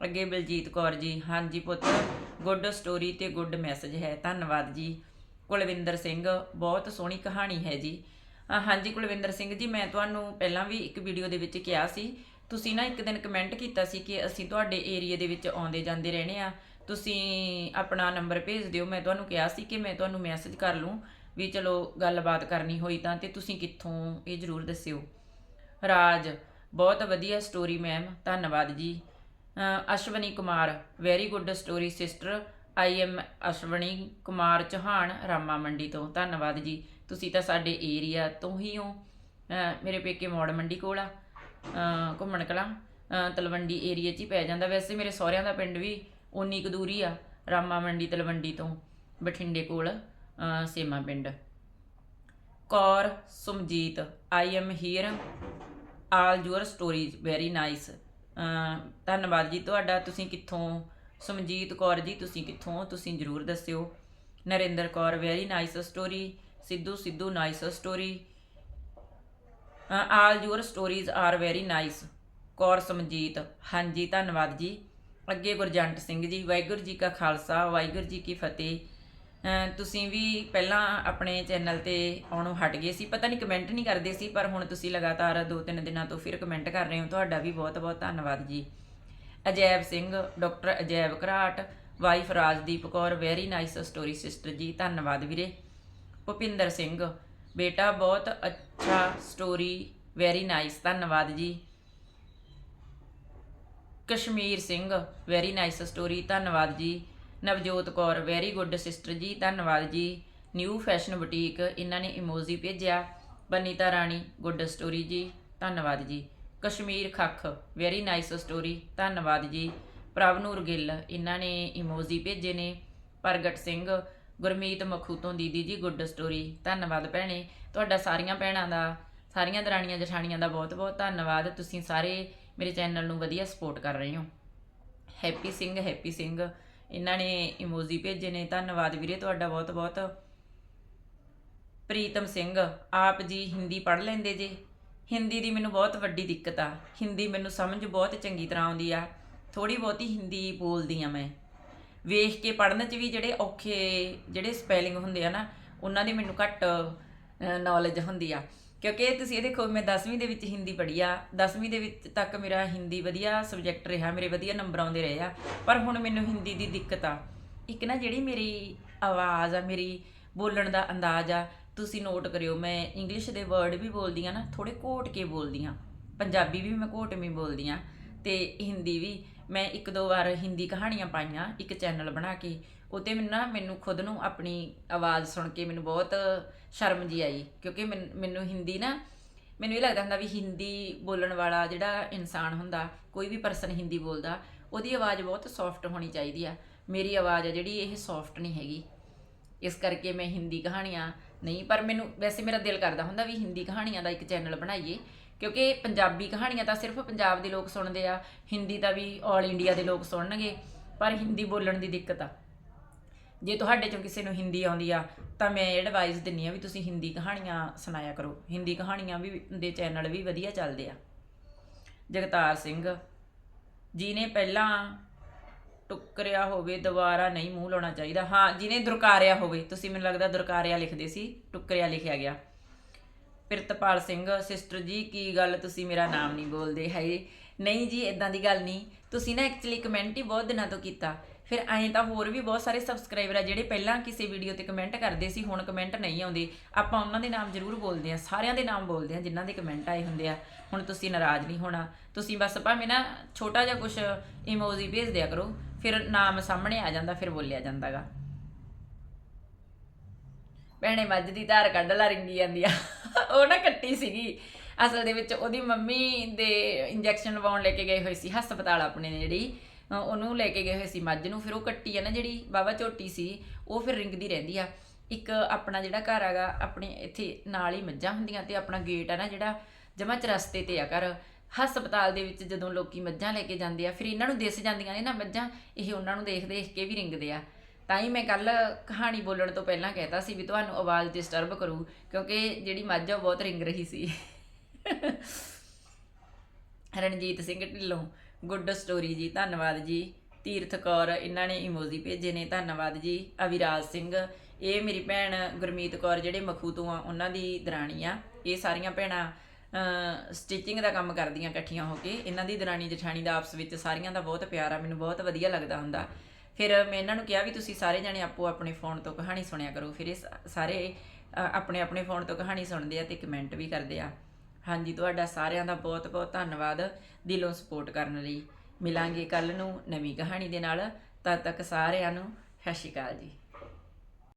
ਅੱਗੇ ਬਲਜੀਤ ਕੌਰ ਜੀ, ਹਾਂਜੀ ਪੁੱਤ, ਗੁੱਡ ਸਟੋਰੀ ਤੇ ਗੁੱਡ ਮੈਸੇਜ ਹੈ। ਧੰਨਵਾਦ ਜੀ। ਕੁਲਵਿੰਦਰ ਸਿੰਘ, ਬਹੁਤ ਸੋਹਣੀ ਕਹਾਣੀ ਹੈ ਜੀ। ਹਾਂਜੀ ਕੁਲਵਿੰਦਰ ਸਿੰਘ ਜੀ, ਮੈਂ ਤੁਹਾਨੂੰ ਪਹਿਲਾਂ ਵੀ ਇੱਕ ਵੀਡੀਓ ਦੇ ਵਿੱਚ ਕਿਹਾ ਸੀ। ਤੁਸੀਂ ਨਾ ਇੱਕ ਦਿਨ ਕਮੈਂਟ ਕੀਤਾ ਸੀ ਕਿ ਅਸੀਂ ਤੁਹਾਡੇ ਏਰੀਆ ਦੇ ਵਿੱਚ ਆਉਂਦੇ ਜਾਂਦੇ ਰਹਿਣੇ ਆ ਤੁਸੀਂ ਆਪਣਾ ਨੰਬਰ ਭੇਜ ਦਿਓ। ਮੈਂ ਤੁਹਾਨੂੰ ਕਿਹਾ ਸੀ ਕਿ ਮੈਂ ਤੁਹਾਨੂੰ ਮੈਸੇਜ ਕਰ ਲੂੰ। ਵੀ ਚਲੋ ਗੱਲਬਾਤ ਕਰਨੀ ਹੋਈ ਤਾਂ ਤੇ ਤੁਸੀਂ ਕਿੱਥੋਂ, ਇਹ ਜ਼ਰੂਰ ਦੱਸਿਓ। ਰਾਜ, ਬਹੁਤ ਵਧੀਆ ਸਟੋਰੀ ਮੈਮ ਧੰਨਵਾਦ ਜੀ। Ashwani Kumar very good story sister I am Ashwani Kumar Chauhan, Rama Mandi ਤੋਂ, ਧੰਨਵਾਦ ਜੀ। ਤੁਸੀਂ ਤਾਂ ਸਾਡੇ ਏਰੀਆ ਤੋਂ ਹੀ ਹੋ। ਮੇਰੇ ਪੇਕੇ ਮੌੜ ਮੰਡੀ ਕੋਲ ਆ ਘੁੰਮਣ ਕਲਾਂ ਤਲਵੰਡੀ ਏਰੀਆ 'ਚ ਹੀ ਪੈ ਜਾਂਦਾ। ਵੈਸੇ ਮੇਰੇ ਸਹੁਰਿਆਂ ਦਾ ਪਿੰਡ ਵੀ ਉਨੀ ਕੁ ਦੂਰੀ ਆ, ਰਾਮਾ ਮੰਡੀ ਤਲਵੰਡੀ ਤੋਂ, ਬਠਿੰਡੇ ਕੋਲ। ਸੇਮਾ ਪਿੰਡ। Kaur, Sumjeet I am here all your stories very nice ਧੰਨਵਾਦ ਜੀ ਤੁਹਾਡਾ। ਤੁਸੀਂ ਕਿੱਥੋਂ? ਸੁਮਜੀਤ ਕੌਰ ਜੀ, ਤੁਸੀਂ ਕਿੱਥੋਂ? ਤੁਸੀਂ ਜਰੂਰ ਦੱਸਿਓ। Narinder Kaur very nice story Sidhu Sidhu nice story all your stories are very nice Kaur, Samjeet, ਹਾਂਜੀ, ਧੰਨਵਾਦ ਜੀ। ਅੱਗੇ ਗੁਰਜੰਟ ਸਿੰਘ ਜੀ, ਵਾਹਿਗੁਰੂ ਜੀ ਕਾ ਖਾਲਸਾ, ਵਾਹਿਗੁਰੂ ਜੀ ਕੀ ਫਤਿਹ। ਤੁਸੀਂ ਵੀ ਪਹਿਲਾਂ ਆਪਣੇ ਚੈਨਲ ਤੇ ਆਉਣੋਂ ਹਟ ਗਏ ਸੀ। ਪਤਾ ਨਹੀਂ ਕਮੈਂਟ ਨਹੀਂ ਕਰਦੇ ਸੀ, ਪਰ ਹੁਣ ਤੁਸੀਂ ਲਗਾਤਾਰ ਦੋ ਤਿੰਨ ਦਿਨਾਂ ਤੋਂ ਫਿਰ ਕਮੈਂਟ ਕਰ ਰਹੇ ਹੋ। ਤੁਹਾਡਾ ਵੀ ਬਹੁਤ ਬਹੁਤ ਧੰਨਵਾਦ ਜੀ। Ajaib Singh doctor Ajaib Gharat wife Rajdeep Kaur very nice story sister ਜੀ, ਧੰਨਵਾਦ ਵੀਰੇ। ਭੁਪਿੰਦਰ ਸਿੰਘ, ਬੇਟਾ ਬਹੁਤ ਅੱਛਾ ਸਟੋਰੀ ਵੈਰੀ ਨਾਈਸ ਧੰਨਵਾਦ ਜੀ। Kashmir Singh very nice story ਧੰਨਵਾਦ ਜੀ। Navjot Kaur very good sister ਜੀ, ਧੰਨਵਾਦ ਜੀ। ਨਿਊ ਫੈਸ਼ਨ ਬੁਟੀਕ ਇਹਨਾਂ ਨੇ ਇਮੋਜੀ ਭੇਜਿਆ। ਬਨੀਤਾ ਰਾਣੀ ਗੁੱਡ ਸਟੋਰੀ ਜੀ, ਧੰਨਵਾਦ ਜੀ। Kashmir Khakh very nice story ਧੰਨਵਾਦ ਜੀ। ਪ੍ਰਭਨੂਰ ਗਿੱਲ, ਇਹਨਾਂ ਨੇ ਇਮੋਜੀ ਭੇਜੇ ਨੇ। ਪ੍ਰਗਟ ਸਿੰਘ, ਗੁਰਮੀਤ ਮਖੂ ਤੋਂ ਦੀਦੀ ਜੀ ਗੁੱਡ ਸਟੋਰੀ ਧੰਨਵਾਦ ਭੈਣੇ। ਤੁਹਾਡਾ ਸਾਰੀਆਂ ਭੈਣਾਂ ਦਾ, ਸਾਰੀਆਂ ਦਰਾਣੀਆਂ ਜਠਾਣੀਆਂ ਦਾ ਬਹੁਤ-ਬਹੁਤ ਧੰਨਵਾਦ। ਤੁਸੀਂ ਸਾਰੇ ਮੇਰੇ ਚੈਨਲ ਨੂੰ ਵਧੀਆ ਸਪੋਰਟ ਕਰ ਰਹੇ ਹੋ। ਹੈਪੀ ਸਿੰਘ ਹੈਪੀ ਸਿੰਘ ਇਹਨਾਂ ਨੇ ਇਮੋਜੀ ਭੇਜੇ ਨੇ। ਧੰਨਵਾਦ ਵੀਰੇ, ਤੁਹਾਡਾ ਬਹੁਤ-ਬਹੁਤ ਪ੍ਰੀਤਮ ਸਿੰਘ, ਆਪ ਜੀ ਹਿੰਦੀ ਪੜ੍ਹ ਲੈਂਦੇ ਜੇ। ਹਿੰਦੀ ਦੀ ਮੈਨੂੰ ਬਹੁਤ ਵੱਡੀ ਦਿੱਕਤ ਆ। ਹਿੰਦੀ ਮੈਨੂੰ ਸਮਝ ਬਹੁਤ ਚੰਗੀ ਤਰ੍ਹਾਂ ਆਉਂਦੀ ਆ। ਥੋੜੀ ਬਹੁਤੀ ਹਿੰਦੀ ਬੋਲਦੀ ਆ ਮੈਂ। ਵੇਖ ਕੇ ਪੜ੍ਹਨ 'ਚ ਵੀ ਜਿਹੜੇ ਔਖੇ ਜਿਹੜੇ ਸਪੈਲਿੰਗ ਹੁੰਦੇ ਆ ਨਾ, ਉਹਨਾਂ ਦੀ ਮੈਨੂੰ ਘੱਟ ਨੌਲੇਜ ਹੁੰਦੀ ਆ। ਕਿਉਂਕਿ ਤੁਸੀਂ ਇਹ ਦੇਖੋ, ਮੈਂ 10ਵੀਂ ਦੇ ਵਿੱਚ ਹਿੰਦੀ ਪੜ੍ਹੀ ਆ। 10ਵੀਂ ਦੇ ਵਿੱਚ ਤੱਕ ਮੇਰਾ ਹਿੰਦੀ ਵਧੀਆ ਸਬਜੈਕਟ ਰਿਹਾ, ਮੇਰੇ ਵਧੀਆ ਨੰਬਰ ਆਉਂਦੇ ਰਹੇ ਆ। ਪਰ ਹੁਣ ਮੈਨੂੰ ਹਿੰਦੀ ਦੀ ਦਿੱਕਤ ਆ। ਇੱਕ ਨਾ ਜਿਹੜੀ ਮੇਰੀ ਆਵਾਜ਼ ਆ, ਮੇਰੀ ਬੋਲਣ ਦਾ ਅੰਦਾਜ਼ ਆ, ਤੁਸੀਂ ਨੋਟ ਕਰਿਓ, ਮੈਂ ਇੰਗਲਿਸ਼ ਦੇ ਵਰਡ ਵੀ ਬੋਲਦੀ ਆ ਨਾ ਥੋੜੇ ਘੋਟ ਕੇ ਬੋਲਦੀ ਆ। ਪੰਜਾਬੀ ਵੀ ਮੈਂ ਘੋਟਵੀਂ ਬੋਲਦੀ ਆ ਤੇ ਹਿੰਦੀ ਵੀ। ਮੈਂ ਇੱਕ ਦੋ ਵਾਰ ਹਿੰਦੀ ਕਹਾਣੀਆਂ ਪਾਈਆਂ, ਇੱਕ ਚੈਨਲ ਬਣਾ ਕੇ। ਉਤੇ ਮੈਨੂੰ ਨਾ ਮੈਨੂੰ ਖੁਦ ਨੂੰ ਆਪਣੀ ਆਵਾਜ਼ ਸੁਣ ਕੇ ਮੈਨੂੰ ਬਹੁਤ ਸ਼ਰਮ ਜੀ ਆਈ, ਕਿਉਂਕਿ ਮੈਨ- ਮੈਨੂੰ ਹਿੰਦੀ ਨਾ, ਮੈਨੂੰ ਇਹ ਲੱਗਦਾ ਹੁੰਦਾ ਵੀ ਹਿੰਦੀ ਬੋਲਣ ਵਾਲਾ ਜਿਹੜਾ ਇਨਸਾਨ ਹੁੰਦਾ, ਕੋਈ ਵੀ ਪਰਸਨ ਹਿੰਦੀ ਬੋਲਦਾ, ਉਹਦੀ ਆਵਾਜ਼ ਬਹੁਤ ਸੌਫਟ ਹੋਣੀ ਚਾਹੀਦੀ ਆ। ਮੇਰੀ ਆਵਾਜ਼ ਆ ਜਿਹੜੀ, ਇਹ ਸੌਫਟ ਨਹੀਂ ਹੈਗੀ। ਇਸ ਕਰਕੇ ਮੈਂ ਹਿੰਦੀ ਕਹਾਣੀਆਂ ਨਹੀਂ, ਪਰ ਮੈਨੂੰ ਵੈਸੇ ਮੇਰਾ ਦਿਲ ਕਰਦਾ ਹੁੰਦਾ ਵੀ ਹਿੰਦੀ ਕਹਾਣੀਆਂ ਦਾ ਇੱਕ ਚੈਨਲ ਬਣਾਈਏ, ਕਿਉਂਕਿ ਪੰਜਾਬੀ ਕਹਾਣੀਆਂ ਤਾਂ ਸਿਰਫ ਪੰਜਾਬ ਦੇ ਲੋਕ ਸੁਣਦੇ ਆ, ਹਿੰਦੀ ਤਾਂ ਵੀ 올 ਇੰਡੀਆ ਦੇ ਲੋਕ ਸੁਣਨਗੇ, ਪਰ ਹਿੰਦੀ ਬੋਲਣ ਦੀ ਦਿੱਕਤ ਆ। ਜੇ ਤੁਹਾਡੇ ਚੋਂ ਕਿਸੇ ਨੂੰ ਹਿੰਦੀ ਆਉਂਦੀ ਆ, ਤਾਂ ਮੈਂ ਐਡਵਾਈਸ ਦਿੰਨੀ ਆ ਵੀ ਤੁਸੀਂ ਹਿੰਦੀ ਕਹਾਣੀਆਂ ਸੁਣਾਇਆ ਕਰੋ। ਹਿੰਦੀ ਕਹਾਣੀਆਂ ਵੀ ਦੇ ਚੈਨਲ ਵੀ ਵਧੀਆ ਚੱਲਦੇ ਆ। ਜਗਤਾਰ ਸਿੰਘ, ਜਿਹਨੇ ਪਹਿਲਾਂ ਟੁੱਕਰਿਆ ਹੋਵੇ, ਦੁਬਾਰਾ ਨਹੀਂ ਮੂੰਹ ਲਾਉਣਾ ਚਾਹੀਦਾ। ਹਾਂ, ਜਿਹਨੇ ਦੁਰਕਾਰਿਆ ਹੋਵੇ, ਤੁਸੀਂ ਮੈਨੂੰ ਲੱਗਦਾ ਦੁਰਕਾਰਿਆ ਲਿਖਦੇ ਸੀ, ਟੁਕਰਿਆ ਲਿਖਿਆ ਗਿਆ। ਪ੍ਰਿਤਪਾਲ ਸਿੰਘ ਸਿਸਟਰ ਜੀ, ਕੀ ਗੱਲ ਤੁਸੀਂ ਮੇਰਾ ਨਾਮ ਨਹੀਂ ਬੋਲਦੇ ਹੈ ਨਹੀਂ ਜੀ ਇਦਾਂ ਦੀ ਗੱਲ ਨਹੀਂ। ਤੁਸੀਂ ਨਾ ਐਕਚੁਅਲੀ ਕਮੈਂਟ ਹੀ ਬਹੁਤ ਦਿਨਾਂ ਤੋਂ ਕੀਤਾ। ਫਿਰ ਐਂ ਤਾਂ ਹੋਰ ਵੀ ਬਹੁਤ ਸਾਰੇ ਸਬਸਕ੍ਰਾਈਬਰ ਆ ਜਿਹੜੇ ਪਹਿਲਾਂ ਕਿਸੇ ਵੀਡੀਓ ਤੇ ਕਮੈਂਟ ਕਰਦੇ ਸੀ, ਹੁਣ ਕਮੈਂਟ ਨਹੀਂ ਆਉਂਦੇ। ਆਪਾਂ ਉਹਨਾਂ ਦੇ ਨਾਮ ਜ਼ਰੂਰ ਬੋਲਦੇ ਆ ਸਾਰਿਆਂ ਦੇ ਨਾਮ ਬੋਲਦੇ ਆ ਜਿਨ੍ਹਾਂ ਦੇ ਕਮੈਂਟ ਆਏ ਹੁੰਦੇ ਆ। ਹੁਣ ਤੁਸੀਂ ਨਾਰਾਜ਼ ਨਹੀਂ ਹੋਣਾ। ਤੁਸੀਂ ਬਸ ਭਾਵੇਂ ਨਾ ਛੋਟਾ ਜਿਹਾ ਕੁਝ ਇਮੋਜੀ ਭੇਜ ਦਿਆ ਕਰੋ, ਫਿਰ ਨਾਮ ਸਾਹਮਣੇ ਆ ਜਾਂਦਾ, ਫਿਰ ਬੋਲਿਆ ਜਾਂਦਾਗਾ। ਭੈਣੇ, ਮੱਝ ਦੀ ਧਾਰ ਕੱਢ ਲਾ, ਰਿੰਗੀ ਜਾਂਦੀ ਆ। ਉਹ ਨਾ ਕੱਟੀ ਸੀਗੀ। ਅਸਲ ਦੇ ਵਿੱਚ ਉਹਦੀ ਮੰਮੀ ਦੇ ਇੰਜੈਕਸ਼ਨ ਲਵਾਉਣ ਲੈ ਕੇ ਗਏ ਹੋਏ ਸੀ, ਹਸਪਤਾਲ ਆਪਣੇ ਨੇ ਜਿਹੜੀ। ਉਹਨੂੰ ਲੈ ਕੇ ਗਏ ਹੋਏ ਸੀ। ਮੱਝ ਨੂੰ ਫਿਰ ਉਹ ਕੱਟੀ ਆ ਨਾ ਜਿਹੜੀ ਬਾਬਾ ਝੋਟੀ ਸੀ, ਉਹ ਫਿਰ ਰਿੰਗਦੀ ਰਹਿੰਦੀ ਆ। ਇੱਕ ਆਪਣਾ ਜਿਹੜਾ ਘਰ ਹੈਗਾ, ਆਪਣੇ ਇੱਥੇ ਨਾਲ ਹੀ ਮੱਝਾਂ ਹੁੰਦੀਆਂ ਤੇ ਆਪਣਾ ਗੇਟ ਆ ਨਾ ਜਿਹੜਾ, ਜਮਾ ਚਰਸਤੇ ਤੇ ਆ ਘਰ। ਹਸਪਤਾਲ ਦੇ ਵਿੱਚ ਜਦੋਂ ਲੋਕੀ ਮੱਝਾਂ ਲੈ ਕੇ ਜਾਂਦੇ ਆ, ਫਿਰ ਇਹਨਾਂ ਨੂੰ ਦਿਸ ਜਾਂਦੀਆਂ ਨੇ ਨਾ ਮੱਝਾਂ, ਇਹ ਉਹਨਾਂ ਨੂੰ ਦੇਖ ਦੇਖ ਕੇ ਵੀ ਰਿੰਗਦੇ ਆ। ਤਾਂ ਹੀ ਮੈਂ ਕੱਲ ਕਹਾਣੀ ਬੋਲਣ ਤੋਂ ਪਹਿਲਾਂ ਕਹਿਤਾ ਸੀ ਵੀ ਤੁਹਾਨੂੰ ਆਵਾਜ਼ ਡਿਸਟਰਬ ਕਰੂ, ਕਿਉਂਕਿ ਜਿਹੜੀ ਮੱਝ ਆ ਉਹ ਬਹੁਤ ਰਿੰਗ ਰਹੀ ਸੀ। ਰਣਜੀਤ ਸਿੰਘ ਢਿੱਲੋਂ। ਗੁੱਡ ਸਟੋਰੀ ਜੀ, ਧੰਨਵਾਦ ਜੀ। ਤੀਰਥ ਕੌਰ, ਇਹਨਾਂ ਨੇ ਇਮੋਜੀ ਭੇਜੇ ਨੇ, ਧੰਨਵਾਦ ਜੀ। ਅਵਿਰਾਜ ਸਿੰਘ, ਇਹ ਮੇਰੀ ਭੈਣ ਗੁਰਮੀਤ ਕੌਰ, ਜਿਹੜੇ ਮਖੂ ਤੋਂ ਆ, ਉਹਨਾਂ ਦੀ ਦਰਾਣੀ ਆ। ਇਹ ਸਾਰੀਆਂ ਭੈਣਾਂ ਸਟਿਚਿੰਗ ਦਾ ਕੰਮ ਕਰਦੀਆਂ ਇਕੱਠੀਆਂ ਹੋ ਕੇ। ਇਹਨਾਂ ਦੀ ਦਰਾਣੀ ਜਠਾਣੀ ਦਾ ਆਪਸ ਵਿੱਚ ਸਾਰੀਆਂ ਦਾ ਬਹੁਤ ਪਿਆਰ ਆ, ਮੈਨੂੰ ਬਹੁਤ ਵਧੀਆ ਲੱਗਦਾ ਹੁੰਦਾ। ਫਿਰ ਮੈਂ ਇਹਨਾਂ ਨੂੰ ਕਿਹਾ ਵੀ ਤੁਸੀਂ ਸਾਰੇ ਜਣੇ ਆਪੋ ਆਪਣੇ ਫੋਨ ਤੋਂ ਕਹਾਣੀ ਸੁਣਿਆ ਕਰੋ। ਫਿਰ ਇਹ ਸਾਰੇ ਆਪਣੇ ਆਪਣੇ ਫੋਨ ਤੋਂ ਕਹਾਣੀ ਸੁਣਦੇ ਆ ਤੇ ਕਮੈਂਟ ਵੀ ਕਰਦੇ ਆ। ਹਾਂਜੀ, ਤੁਹਾਡਾ ਸਾਰਿਆਂ ਦਾ ਬਹੁਤ ਬਹੁਤ ਧੰਨਵਾਦ ਦਿਲੋਂ ਸਪੋਰਟ ਕਰਨ ਲਈ। ਮਿਲਾਂਗੇ ਕੱਲ ਨੂੰ ਨਵੀਂ ਕਹਾਣੀ ਦੇ ਨਾਲ। ਤਦ ਤੱਕ ਸਾਰਿਆਂ ਨੂੰ ਸਤਿ ਸ਼੍ਰੀ ਅਕਾਲ ਜੀ।